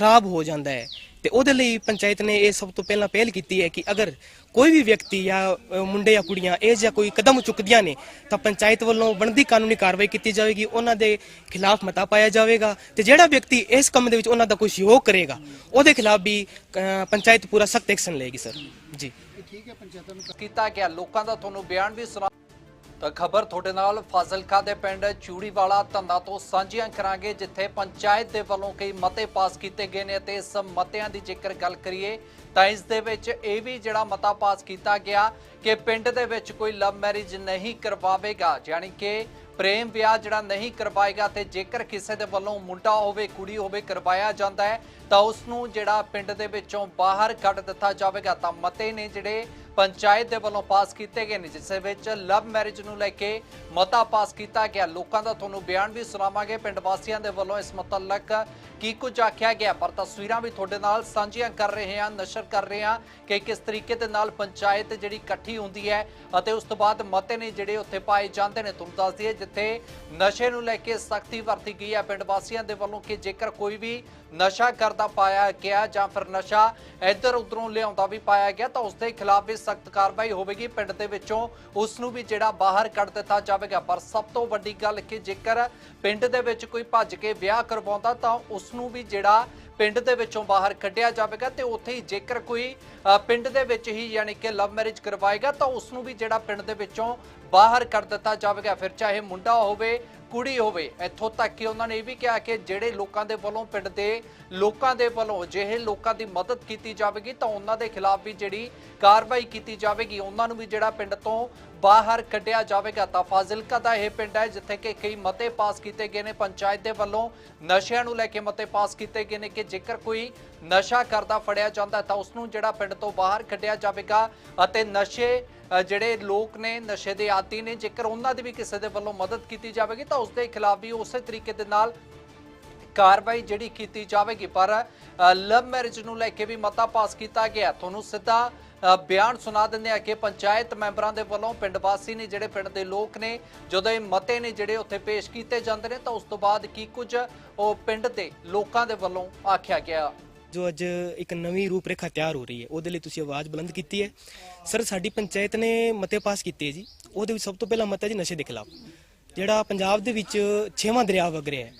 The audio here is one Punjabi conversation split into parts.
ਖਰਾਬ ਹੋ ਜਾਂਦਾ ਹੈ। ਤੇ ਉਹਦੇ ਲਈ ਪੰਚਾਇਤ ਨੇ ਇਹ ਸਭ ਤੋਂ ਪਹਿਲਾਂ ਪਹਿਲ ਕੀਤੀ ਹੈ ਕਿ ਅਗਰ ਕੋਈ ਵੀ ਵਿਅਕਤੀ ਜਾਂ ਮੁੰਡੇ ਜਾਂ ਕੁੜੀਆਂ ਇਹ ਜਾਂ ਕੋਈ ਕਦਮ ਚੁੱਕਦੀਆਂ ਨੇ, ਤਾਂ ਪੰਚਾਇਤ ਵੱਲੋਂ ਬਣਦੀ ਕਾਨੂੰਨੀ ਕਾਰਵਾਈ ਕੀਤੀ ਜਾਵੇਗੀ, ਉਹਨਾਂ ਦੇ ਖਿਲਾਫ ਮਤਾ ਪਾਇਆ ਜਾਵੇਗਾ ਤੇ ਜਿਹੜਾ ਵਿਅਕਤੀ ਇਸ ਕੰਮ ਦੇ ਵਿੱਚ ਉਹਨਾਂ ਦਾ ਕੋਈ ਸਹਿਯੋਗ ਕਰੇਗਾ, ਉਹਦੇ ਖਿਲਾਫ ਵੀ ਪੰਚਾਇਤ ਪੂਰਾ ਸਖਤ ਐਕਸ਼ਨ ਲਏਗੀ, ਸਰ। ਜੀ। ਠੀਕ ਹੈ ਪੰਚਾਇਤ ਕੀਤਾ ਗਿਆ। ਲੋਕਾਂ ਦਾ ਤੁਹਾਨੂੰ ਬਿਆਨ ਵੀ ਸੁਣਾ ਤਾਂ ਖਬਰ ਤੁਹਾਡੇ ਨਾਲ ਫਾਜ਼ਿਲਕਾ ਦੇ ਪਿੰਡ ਚੂੜੀਵਾਲਾ ਧੰਦਾ ਤੋਂ ਸਾਂਝੀਆਂ ਕਰਾਂਗੇ, ਜਿੱਥੇ ਪੰਚਾਇਤ ਦੇ ਵੱਲੋਂ ਕਈ ਮਤੇ ਪਾਸ ਕੀਤੇ ਗਏ ਨੇ ਤੇ ਇਸ ਮਤਿਆਂ ਦੀ ਜੇਕਰ ਗੱਲ ਕਰੀਏ ਤਾਂ ਇਸ ਦੇ ਵਿੱਚ ਇਹ ਵੀ ਜਿਹੜਾ ਮਤਾ ਪਾਸ ਕੀਤਾ ਗਿਆ ਕਿ ਪਿੰਡ ਦੇ ਵਿੱਚ ਕੋਈ ਲਵ ਮੈਰਿਜ ਨਹੀਂ ਕਰਵਾਵੇਗਾ, ਯਾਨੀ ਕਿ ਪ੍ਰੇਮ ਵਿਆਹ ਜਿਹੜਾ ਨਹੀਂ ਕਰਵਾਏਗਾ ਤੇ ਜੇਕਰ ਕਿਸੇ ਦੇ ਵੱਲੋਂ ਮੁੰਡਾ ਹੋਵੇ, ਕੁੜੀ ਹੋਵੇ ਕਰਵਾਇਆ ਜਾਂਦਾ ਹੈ, ਤਾਂ ਉਸ ਨੂੰ ਜਿਹੜਾ ਪਿੰਡ ਦੇ ਵਿੱਚੋਂ ਬਾਹਰ ਕੱਢ ਦਿੱਤਾ ਜਾਵੇਗਾ। ਤਾਂ ਮਤੇ ਨੇ ਜਿਹੜੇ ਪੰਚਾਇਤ ਦੇ ਵੱਲੋਂ ਪਾਸ ਕੀਤੇ ਗਏ ਨੇ, ਜਿਸ ਵਿੱਚ ਲਵ ਮੈਰਿਜ ਨੂੰ ਲੈ ਕੇ ਮਤਾ ਪਾਸ ਕੀਤਾ ਗਿਆ। ਲੋਕਾਂ ਦਾ ਤੁਹਾਨੂੰ ਬਿਆਨ ਵੀ ਸੁਣਾਵਾਂਗੇ। ਪਿੰਡ ਵਾਸੀਆਂ ਦੇ ਵੱਲੋਂ ਇਸ ਮੁਤਲਕ ਕੀ ਕੁਝ ਆਖਿਆ ਗਿਆ? ਪਰ ਤਸਵੀਰਾਂ ਵੀ ਤੁਹਾਡੇ ਨਾਲ ਸਾਂਝੀਆਂ ਕਰ ਰਹੇ ਹਾਂ, ਨਸ਼ਰ ਕਰ ਰਹੇ ਹਾਂ ਕਿ ਕਿਸ ਤਰੀਕੇ ਦੇ ਨਾਲ ਪੰਚਾਇਤ ਜਿਹੜੀ ਇਕੱਠੀ ਹੁੰਦੀ ਹੈ ਅਤੇ ਉਸ ਤੋਂ ਬਾਅਦ ਮਤੇ ਨੇ ਜਿਹੜੇ ਉੱਥੇ ਪਾਏ ਜਾਂਦੇ ਨੇ। ਤੁਹਾਨੂੰ ਦੱਸ ਦਈਏ, ਜਿੱਥੇ ਨਸ਼ੇ ਨੂੰ ਲੈ ਕੇ ਸਖਤੀ ਵਰਤੀ ਗਈ ਹੈ, ਪਿੰਡ ਵਾਸੀਆਂ ਦੇ ਵੱਲੋਂ ਕਿ ਜੇਕਰ ਕੋਈ ਵੀ ਨਸ਼ਾ ਕਰਦਾ ਪਾਇਆ ਗਿਆ ਜਾਂ ਫਿਰ ਨਸ਼ਾ ਇੱਧਰ ਉੱਧਰੋਂ ਲਿਆਉਂਦਾ ਵੀ ਪਾਇਆ ਗਿਆ, ਤਾਂ ਉਸ ਦੇ ਖਿਲਾਫ ਵੀ ਸਖਤ ਕਾਰਵਾਈ ਹੋਵੇਗੀ। ਪਿੰਡ ਦੇ ਵਿੱਚੋਂ ਉਸ ਨੂੰ ਵੀ ਜਿਹੜਾ ਬਾਹਰ ਕੱਢ ਦਿੱਤਾ ਜਾਵੇਗਾ। ਪਰ ਸਭ ਤੋਂ ਵੱਡੀ ਗੱਲ ਕਿ ਜੇਕਰ ਪਿੰਡ ਦੇ ਵਿੱਚ ਕੋਈ ਭੱਜ ਕੇ ਵਿਆਹ ਕਰਵਾਉਂਦਾ, ਤਾਂ ਉਸ ਨੂੰ ਵੀ ਜਿਹੜਾ ਪਿੰਡ ਦੇ ਵਿੱਚੋਂ ਬਾਹਰ ਕੱਢਿਆ ਜਾਵੇਗਾ ਤੇ ਉੱਥੇ ਹੀ ਜੇਕਰ ਕੋਈ ਅ, ਪਿੰਡ ਦੇ ਵਿੱਚ ਹੀ ਯਾਨੀ ਕਿ ਲਵ ਮੈਰਿਜ ਕਰਵਾਏਗਾ ਤਾਂ ਉਸ ਨੂੰ ਵੀ ਜਿਹੜਾ ਪਿੰਡ ਦੇ ਵਿੱਚੋਂ ਬਾਹਰ ਕੱਢ ਦਿੱਤਾ ਜਾਵੇਗਾ। ਫਿਰ ਚਾਹੇ ਮੁੰਡਾ ਹੋਵੇ ਕੁੜੀ ਹੋਵੇ, ਇੱਥੋਂ ਤੱਕ ਕਿ ਉਹਨਾਂ ਨੇ ਇਹ ਵੀ ਕਿਹਾ ਕਿ ਜਿਹੜੇ ਲੋਕਾਂ ਦੇ ਵੱਲੋਂ ਪਿੰਡ ਦੇ ਲੋਕਾਂ ਦੇ ਵੱਲੋਂ ਜਿਹੇ ਲੋਕਾਂ ਦੀ ਮਦਦ ਕੀਤੀ ਜਾਵੇਗੀ, ਤਾਂ ਉਹਨਾਂ ਦੇ ਖਿਲਾਫ ਵੀ ਜਿਹੜੀ ਕਾਰਵਾਈ ਕੀਤੀ ਜਾਵੇਗੀ, ਉਹਨਾਂ ਨੂੰ ਵੀ ਜਿਹੜਾ ਪਿੰਡ ਤੋਂ ਬਾਹਰ ਕੱਢਿਆ ਜਾਵੇਗਾ। ਤਾਂ ਫਾਜ਼ਿਲਕਾ ਦਾ ਇਹ ਪਿੰਡ ਹੈ, ਜਿੱਥੇ ਕਿ ਕਈ ਮਤੇ ਪਾਸ ਕੀਤੇ ਗਏ ਨੇ। ਪੰਚਾਇਤ ਦੇ ਵੱਲੋਂ ਨਸ਼ਿਆਂ ਨੂੰ ਲੈ ਕੇ ਮਤੇ ਪਾਸ ਕੀਤੇ ਗਏ ਨੇ ਕਿ ਜੇਕਰ ਕੋਈ ਨਸ਼ਾ ਕਰਦਾ, ਫੜਿਆ ਜਾਂਦਾ, ਤਾਂ ਉਸ ਨੂੰ ਜਿਹੜਾ ਪਿੰਡ ਤੋਂ ਬਾਹਰ ਕੱਢਿਆ ਜਾਵੇਗਾ ਅਤੇ ਨਸ਼ੇ ਜਿਹੜੇ ਲੋਕ ਨੇ, ਨਸ਼ੇ ਦੇ ਆਦੀ ਨੇ, ਜੇਕਰ ਉਹਨਾਂ ਦੀ ਵੀ ਕਿਸੇ ਦੇ ਵੱਲੋਂ ਮਦਦ ਕੀਤੀ ਜਾਵੇਗੀ, ਤਾਂ ਉਸ ਦੇ ਖਿਲਾਫ ਵੀ ਉਸੇ ਤਰੀਕੇ ਦੇ ਨਾਲ ਕਾਰਵਾਈ ਜਿਹੜੀ ਕੀਤੀ ਜਾਵੇਗੀ। ਪਰ ਲਵ ਮੈਰਿਜ ਨੂੰ ਲੈ ਕੇ ਵੀ ਮਤਾ ਪਾਸ ਕੀਤਾ ਗਿਆ। ਤੁਹਾਨੂੰ ਸਿੱਧਾ ਬਿਆਨ ਸੁਣਾ ਦਿੰਦੇ ਆ ਕਿ ਪੰਚਾਇਤ ਮੈਂਬਰਾਂ ਦੇ ਵੱਲੋਂ ਪਿੰਡ ਵਾਸੀ ਨੇ, ਜਿਹੜੇ ਪਿੰਡ ਦੇ ਲੋਕ ਨੇ, ਜਦੋਂ ਇਹ ਮਤੇ ਨੇ ਜਿਹੜੇ ਉੱਥੇ ਪੇਸ਼ ਕੀਤੇ ਜਾਂਦੇ ਨੇ, ਤਾਂ ਉਸ ਤੋਂ ਬਾਅਦ ਕੀ ਕੁਝ ਉਹ ਪਿੰਡ ਦੇ ਲੋਕਾਂ ਦੇ ਵੱਲੋਂ ਆਖਿਆ ਗਿਆ। ਜੋ ਅੱਜ ਇੱਕ ਨਵੀਂ ਰੂਪਰੇਖਾ ਤਿਆਰ ਹੋ ਰਹੀ ਹੈ, ਉਹਦੇ ਲਈ ਤੁਸੀਂ ਆਵਾਜ਼ ਬੁਲੰਦ ਕੀਤੀ ਹੈ। ਸਰ, ਸਾਡੀ ਪੰਚਾਇਤ ਨੇ ਮਤੇ ਪਾਸ ਕੀਤੇ ਹੈ ਜੀ। ਉਹਦੇ ਵਿੱਚ ਸਭ ਤੋਂ ਪਹਿਲਾ ਮਤਾ ਜੀ ਨਸ਼ੇ ਦੇ ਖਿਲਾਫ। ਜਿਹੜਾ ਪੰਜਾਬ ਦੇ ਵਿੱਚ ਛੇਵਾਂ ਦਰਿਆ ਵਗ ਰਿਹਾ ਹੈ।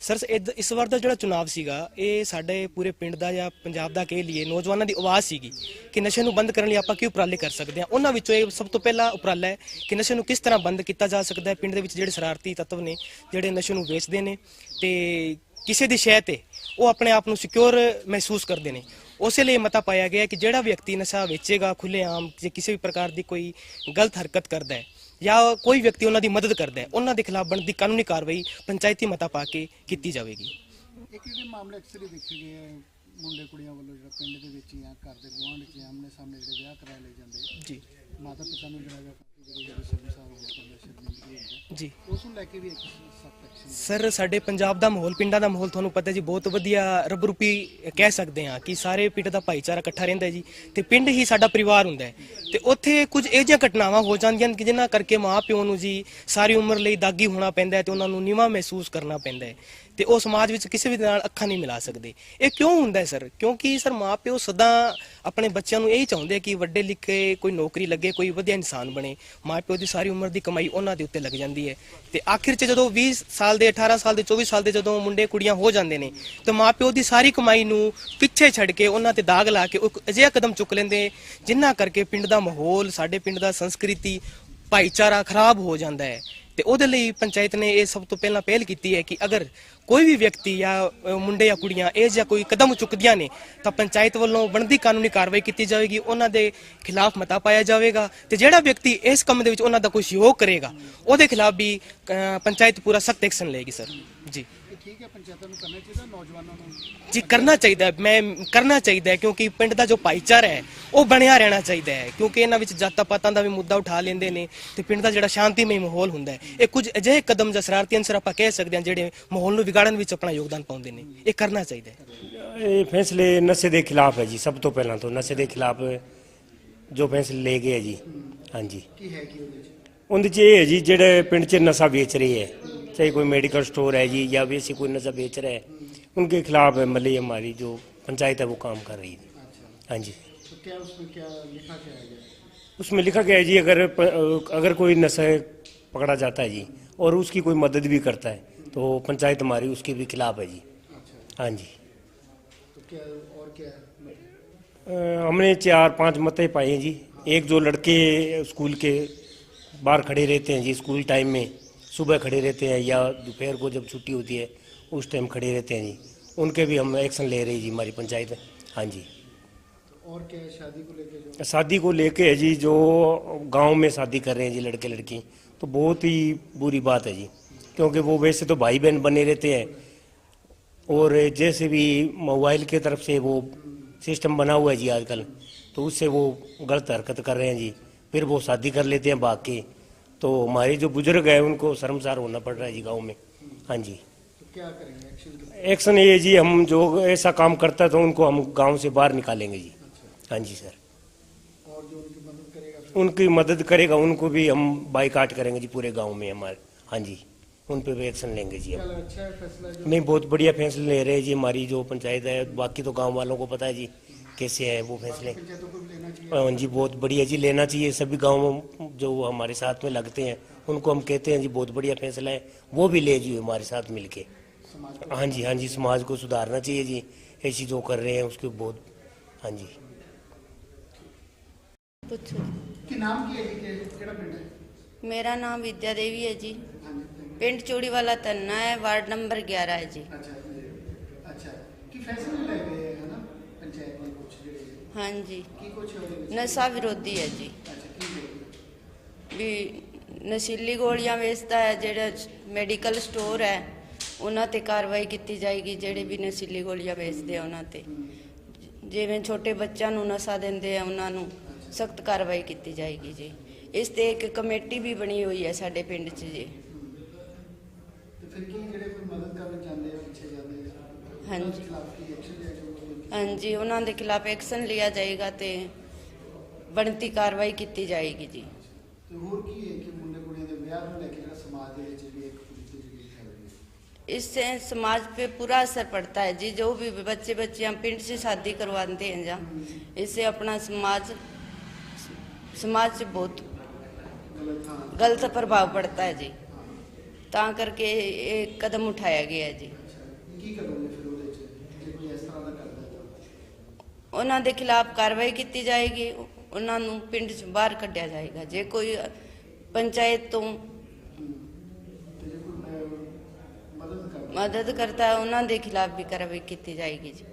ਸਰ ਇਦ- ਇਸ ਵਾਰ ਦਾ ਜਿਹੜਾ ਚੁਣਾਵ ਸੀਗਾ, ਇਹ ਸਾਡੇ ਪੂਰੇ ਪਿੰਡ ਦਾ ਜਾਂ ਪੰਜਾਬ ਦਾ ਕਹਿ ਲਈਏ, ਨੌਜਵਾਨਾਂ ਦੀ ਆਵਾਜ਼ ਸੀਗੀ ਕਿ ਨਸ਼ੇ ਨੂੰ ਬੰਦ ਕਰਨ ਲਈ ਆਪਾਂ ਕੀ ਉਪਰਾਲੇ ਕਰ ਸਕਦੇ ਹਾਂ। ਉਹਨਾਂ ਵਿੱਚੋਂ ਇਹ ਸਭ ਤੋਂ ਪਹਿਲਾ ਉਪਰਾਲਾ ਹੈ ਕਿ ਨਸ਼ੇ ਨੂੰ ਕਿਸ ਤਰ੍ਹਾਂ ਬੰਦ ਕੀਤਾ ਜਾ ਸਕਦਾ ਹੈ। ਪਿੰਡ ਦੇ ਵਿੱਚ ਜਿਹੜੇ ਸ਼ਰਾਰਤੀ ਤੱਤਵ ਨੇ, ਜਿਹੜੇ ਨਸ਼ੇ ਨੂੰ ਵੇਚਦੇ ਨੇ, ਤੇ ਕਿਸੇ ਦੀ ਸ਼ੈ ਤੇ ਉਹ ਆਪਣੇ ਆਪ ਨੂੰ ਸਿਕਿਉਰ ਮਹਿਸੂਸ ਕਰਦੇ ਨੇ। ਉਸੇ ਲਈ ਮਤਾ ਪਾਇਆ ਗਿਆ ਕਿ ਜਿਹੜਾ ਵਿਅਕਤੀ ਨਸ਼ਾ ਵੇਚੇਗਾ ਖੁੱਲੇਆਮ ਜੇ ਕਿਸੇ ਵੀ ਪ੍ਰਕਾਰ ਦੀ ਕੋਈ ਗਲਤ ਹਰਕਤ ਕਰਦਾ ਹੈ ਜਾਂ ਕੋਈ ਵਿਅਕਤੀ ਉਹਨਾਂ ਦੀ ਮਦਦ ਕਰਦਾ ਹੈ ਉਹਨਾਂ ਦੇ ਖਿਲਾਫ ਬਣਦੀ ਕਾਨੂੰਨੀ ਕਾਰਵਾਈ ਪੰਚਾਇਤੀ ਮਤਾ ਪਾ ਕੇ ਕੀਤੀ ਜਾਵੇਗੀ। ਇੱਕ ਜਿਹੜੇ ਮਾਮਲੇ ਅਕਸਰ ਹੀ ਦੇਖੇ ਗਏ ਆ ਮੁੰਡੇ ਕੁੜੀਆਂ ਵੱਲੋਂ ਜਿਹੜਾ ਪਿੰਡ ਦੇ ਵਿੱਚ ਜਾਂ ਘਰ ਦੇ ਗੁਆਂਢ 'ਚ ਆਮਨੇ ਸਾਹਮਣੇ ਜਿਹੜੇ ਵਿਆਹ ਕਰਾ ਲਏ ਜਾਂਦੇ ਜੀ। ਮਾਤਾ ਪਿਤਾ ਨੂੰ ਜਿਹੜਾ ਹੈਗਾ ਕਾਫੀ ਜਿਹੜੇ ਜਿਹੜੇ ਸ਼ਰਮਸਾਰ ਹੋਣਾ ਪੈਂਦਾ ਸ਼ਰਮਿੰਦਗੀ ਹੁੰਦਾ ਜੀ। ਉਸ ਨੂੰ ਲੈ ਕੇ ਵੀ ਇੱਕ ਸਖਤ ਐਕਸ਼ਨ ਸਰ ਸਾਡੇ ਪੰਜਾਬ ਦਾ ਮਾਹੌਲ ਪਿੰਡਾਂ ਦਾ ਮਾਹੌਲ ਤੁਹਾਨੂੰ ਪਤਾ ਜੀ ਬਹੁਤ ਵਧੀਆ ਰਬਰੂਪੀ ਕਹਿ ਸਕਦੇ ਹਾਂ ਕਿ ਸਾਰੇ ਪਿੰਡ ਦਾ ਭਾਈਚਾਰਾ ਇਕੱਠਾ ਰਹਿੰਦਾ ਜੀ ਤੇ ਪਿੰਡ ਹੀ ਸਾਡਾ ਪਰਿਵਾਰ ਹੁੰਦਾ ਹੈ। ਤੇ ਉੱਥੇ ਕੁਝ ਇਹ ਜਿਹੀਆਂ ਘਟਨਾਵਾਂ ਹੋ ਜਾਂਦੀਆਂ ਕਿ ਜਿਨ੍ਹਾਂ ਕਰਕੇ ਮਾਂ ਪਿਓ ਨੂੰ ਜੀ ਸਾਰੀ ਉਮਰ ਲਈ ਦਾਗੀ ਹੋਣਾ ਪੈਂਦਾ ਤੇ ਉਹਨਾਂ ਨੂੰ ਨੀਵਾਂ ਮਹਿਸੂਸ ਕਰਨਾ ਪੈਂਦਾ ਹੈ। ਤੇ ਉਹ ਸਮਾਜ ਵਿੱਚ ਕਿਸੇ ਵੀ ਨਾਲ ਅੱਖਾਂ ਨਹੀਂ ਮਿਲਾ ਸਕਦੇ। ਇਹ ਕਿਉਂ ਹੁੰਦਾ ਹੈ ਸਰ? ਕਿਉਂਕਿ ਸਰ ਮਾਂ ਪਿਓ ਸਦਾ ਆਪਣੇ ਬੱਚਿਆਂ ਨੂੰ ਇਹ ਚਾਹੁੰਦੇ ਕਿ ਵੱਡੇ ਲਿਖੇ, ਕੋਈ ਨੌਕਰੀ ਲੱਗੇ, ਕੋਈ ਵਧੀਆ ਇਨਸਾਨ ਬਣੇ। ਮਾਂ ਪਿਓ ਦੀ ਸਾਰੀ ਉਮਰ ਦੀ ਕਮਾਈ ਉਹਨਾਂ ਦੇ ਉੱਤੇ ਲੱਗ ਜਾਂਦੀ ਹੈ। ਤੇ ਆਖਿਰ 'ਚ ਜਦੋਂ 20 ਸਾਲ ਦੇ 18 ਸਾਲ ਦੇ 24 ਸਾਲ ਦੇ ਜਦੋਂ ਮੁੰਡੇ, ਕੁੜੀਆਂ ਹੋ ਜਾਂਦੇ ਨੇ, ਤੇ ਮਾਂ ਪਿਓ ਦੀ ਸਾਰੀ ਕਮਾਈ ਨੂੰ ਪਿੱਛੇ ਛੱਡ ਕੇ ਉਹਨਾਂ ਤੇ ਦਾਗ ਲਾ ਕੇ ਉਹ ਅਜਿਹਾ ਕਦਮ ਚੁੱਕ ਲੈਂਦੇ, ਜਿੰਨਾ ਕਰਕੇ ਪਿੰਡ ਦਾ ਮਾਹੌਲ, ਸਾਡੇ ਪਿੰਡ ਦਾ ਸੰਸਕ੍ਰਿਤੀ, ਭਾਈਚਾਰਾ ਖਰਾਬ ਹੋ ਜਾਂਦਾ ਹੈ। ਤੇ ਉਹਦੇ ਲਈ ਪੰਚਾਇਤ ਨੇ ਇਹ ਸਭ ਤੋਂ ਪਹਿਲਾਂ ਪਹਿਲ ਕੀਤੀ ਹੈ ਕਿ ਅਗਰ ਕੋਈ ਵੀ ਵਿਅਕਤੀ ਜਾਂ ਮੁੰਡੇ ਜਾਂ ਕੁੜੀਆਂ, ਇਹ ਜਿਹਾ ਕੋਈ ਕਦਮ ਚੁੱਕਦੀਆਂ ਨੇ, ਤਾਂ ਪੰਚਾਇਤ ਵੱਲੋਂ ਬਣਦੀ ਕਾਨੂੰਨੀ ਕਾਰਵਾਈ ਕੀਤੀ ਜਾਵੇਗੀ, ਉਹਨਾਂ ਦੇ ਖਿਲਾਫ ਮਤਾ ਪਾਇਆ ਜਾਵੇਗਾ, ਤੇ ਜਿਹੜਾ ਵਿਅਕਤੀ ਇਸ ਕੰਮ ਦੇ ਵਿੱਚ ਉਹਨਾਂ ਦਾ ਕੋਈ ਸਹਿਯੋਗ ਕਰੇਗਾ, ਉਹਦੇ ਖਿਲਾਫ ਵੀ ਪੰਚਾਇਤ ਪੂਰਾ ਸਖਤ ਐਕਸ਼ਨ ਲਏਗੀ, ਸਰ। ਜੀ। ਠੀਕ ਹੈ ਪੰਚਾਇਤਾਂ ਨੂੰ ਕਰਨਾ ਚਾਹੀਦਾ ਨੌਜਵਾਨਾਂ ਨੂੰ? ਜੀ ਕਰਨਾ ਚਾਹੀਦਾ ਮੈਂ ਕਰਨਾ ਚਾਹੀਦਾ ਕਿਉਂਕਿ ਪਿੰਡ ਦਾ ਜੋ ਭਾਈਚਾਰਾ ਹੈ ਉਹ ਬਣਿਆ ਰਹਿਣਾ ਚਾਹੀਦਾ ਹੈ। ਕਿਉਂਕਿ ਇਹਨਾਂ ਵਿੱਚ ਜਾਤਾਂ ਪਾਤਾਂ ਦਾ ਵੀ ਮੁੱਦਾ ਉਠਾ ਲੈਂਦੇ ਨੇ ਤੇ ਪਿੰਡ ਦਾ ਜਿਹੜਾ ਸ਼ਾਂਤੀਮਈ ਮਾਹੌਲ ਹੁੰਦਾ ਹੈ। ਇਹ ਕੁਝ ਅਜਿਹੇ ਕਦਮ ਜਾਂ ਸ਼ਰਾਰਤੀ ਅੰਸਰ ਆਪਾਂ ਕਹਿ ਸਕਦੇ ਹਾਂ ਜਿਹੜੇ ਮਾਹੌਲ ਨੂੰ ਵਿਗਾੜਨ ਵਿੱਚ ਆਪਣਾ ਯੋਗਦਾਨ ਪਾਉਂਦੇ ਨੇ। ਇਹ ਕਰਨਾ ਚਾਹੀਦਾ ਹੈ। ਇਹ ਫੈਸਲੇ ਨਸ਼ੇ ਦੇ ਖਿਲਾਫ ਹੈ ਜੀ ਸਭ ਤੋਂ ਪਹਿਲਾਂ ਤੋਂ ਨਸ਼ੇ ਦੇ ਖਿਲਾਫ ਜੋ ਫੈਸਲੇ ਲਏ ਗਏ ਹੈ ਜੀ। ਹਾਂਜੀ। ਕੀ ਹੈ ਕੀ ਉਹਦੇ 'ਚ ਉਹਦੇ 'ਚ ਇਹ ਹੈ ਜੀ ਜਿਹੜੇ ਪਿੰਡ 'ਚ ਨਸ਼ਾ ਵੇਚ ਰਹੇ ਹੈ चाहे कोई मेडिकल स्टोर है जी या वैसे कोई नशा बेच रहा है उनके खिलाफ मल्ली हमारी जो पंचायत है वो काम कर रही है। हाँ जी। उसमें लिखा उसमें लिखा गया है जी अगर अगर कोई नशा पकड़ा जाता है जी और उसकी कोई मदद भी करता है तो पंचायत हमारी उसके भी खिलाफ है जी। हाँ जी। हमने चार पाँच मते पाए हैं जी। एक जो लड़के स्कूल के बाहर खड़े रहते हैं जी स्कूल टाइम में सुबह खड़े रहते हैं या दोपहर को जब छुट्टी होती है उस टाइम खड़े रहते हैं जी। उनके भी हम एक्शन ले रहे हैं जी हमारी पंचायत। है हाँ जी। तो और क्या है शादी को लेके शादी को लेके है जी जो गाँव में शादी कर रहे हैं जी लड़के लड़की तो बहुत ही बुरी बात है जी। क्योंकि वो वैसे तो भाई बहन बने रहते हैं। और जैसे भी मोबाइल की तरफ़ से वो सिस्टम बना हुआ है जी आजकल तो उससे वो गलत हरकत कर रहे हैं जी। फिर वो शादी कर लेते हैं भाग के तो हमारे जो बुज़ुर्ग है उनको शर्मसार होना पड़ रहा है जी गाँव में। हाँ जी। तो क्या करेंगे? एक्शन एक्शन ये जी हम जो ऐसा काम करता है तो उनको हम गाँव से बाहर निकालेंगे जी। हाँ जी सर। और जो उनकी मदद करेगा उनकी मदद करेगा उनको भी हम बाइकाट करेंगे जी पूरे गाँव में हमारे। हाँ जी। उन पे भी एक्शन लेंगे जी हम। अच्छा नहीं बहुत बढ़िया फैसले ले रहे हैं जी हमारी जो पंचायत है। बाकी तो गाँव वालों को पता है जी। कैसे है वो फैसले? हाँ जी बहुत बढ़िया जी लेना चाहिए। सभी गाँव जो हमारे साथ में लगते हैं उनको हम कहते हैं जी बहुत बढ़िया फैसला है। वो भी ले जी हमारे साथ मिल के हाँ जी हाँ जी समाज को सुधारना चाहिए जी। ऐसी जो कर रहे हैं उसके बहुत हाँ जी। मेरा नाम विद्या देवी है जी। पिंड चूड़ी वाला तन्ना है वार्ड नंबर ग्यारह है जी। अच्छा अच्छा। कि फैसले ਹਾਂਜੀ ਕੀ ਕੁਝ ਵਿੱਚ? ਨਸ਼ਾ ਵਿਰੋਧੀ ਹੈ ਜੀ ਅੱਛਾ ਕੀ ਹੋਇਆ? ਵੀ ਨਸ਼ੀਲੀ ਗੋਲੀਆਂ ਵੇਚਦਾ ਹੈ ਜਿਹੜਾ ਮੈਡੀਕਲ ਸਟੋਰ ਹੈ ਉਹਨਾਂ ਤੇ ਕਾਰਵਾਈ ਕੀਤੀ ਜਾਏਗੀ ਜਿਹੜੇ ਵੀ ਨਸ਼ੀਲੀ ਗੋਲੀਆਂ ਵੇਚਦੇ ਆ ਉਹਨਾਂ ਤੇ ਜਿਵੇਂ ਛੋਟੇ ਬੱਚਿਆਂ ਨੂੰ ਨਸ਼ਾ ਦਿੰਦੇ ਆ ਉਹਨਾਂ ਨੂੰ ਸਖਤ ਕਾਰਵਾਈ ਕੀਤੀ ਜਾਏਗੀ ਜੀ ਇਸ ਤੇ ਇੱਕ ਕਮੇਟੀ ਵੀ ਬਣੀ ਹੋਈ ਹੈ ਸਾਡੇ ਪਿੰਡ 'ਚ ਜੀ ਤੇ ਫਿਰ ਕੀ ਜਿਹੜੇ ਕੋਈ ਮਦਦ ਕਰਨ ਜਾਂਦੇ ਆ ਪਿੱਛੇ ਜਾਂਦੇ ਆ ਹਾਂਜੀ। ਉਹਨਾਂ ਦੇ ਖਿਲਾਫ ਕੀ ਐਕਸ਼ਨ ਲਿਆ ਜਾਊਗਾ ਹਾਂਜੀ ਉਹਨਾਂ ਦੇ ਖਿਲਾਫ ਐਕਸ਼ਨ ਲਿਆ ਜਾਏਗਾ ਤੇ ਬਣਤੀ ਕਾਰਵਾਈ ਕੀਤੀ ਜਾਏਗੀ ਜੀ ਤੇ ਹੋਰ ਕੀ ਹੈ ਕਿ ਮੁੰਡੇ ਕੁੜੀਆਂ ਦੇ ਵਿਆਹ ਨੂੰ ਲੈ ਕੇ ਜਿਹੜਾ ਸਮਾਜ ਦੇ ਵਿੱਚ ਵੀ ਇੱਕ ਕੁੜੀ ਜਿਹੜੀ ਫੈਲ ਰਹੀ ਹੈ इससे समाज पे पूरा असर पड़ता है जी जो भी बच्चे बच्चियां पिंड से शादी करवाते हैं जहाँ इससे अपना समाज समाज से बहुत ਗਲਤ ਹਾਂ गलत प्रभाव पड़ता है जी ਤਾਂ ਕਰਕੇ ਇਹ ਕਦਮ ਉਠਾਇਆ ਗਿਆ ਹੈ ਜੀ ਕੀ ਕਰੋਗੇ ਫਿਰ ਉਹਦੇ ਉਹਨਾਂ ਦੇ ਖਿਲਾਫ ਕਾਰਵਾਈ ਕੀਤੀ ਜਾਏਗੀ, ਉਹਨਾਂ ਨੂੰ ਪਿੰਡ 'ਚ ਬਾਹਰ ਕੱਢਿਆ ਜਾਏਗਾ। ਜੇ ਕੋਈ ਪੰਚਾਇਤ ਤੋਂ ਮਦਦ ਮਦਦ ਕਰਤਾ ਹੈ ਉਹਨਾਂ ਦੇ ਖਿਲਾਫ ਵੀ ਕਾਰਵਾਈ ਕੀਤੀ ਜਾਏਗੀ ਜੀ।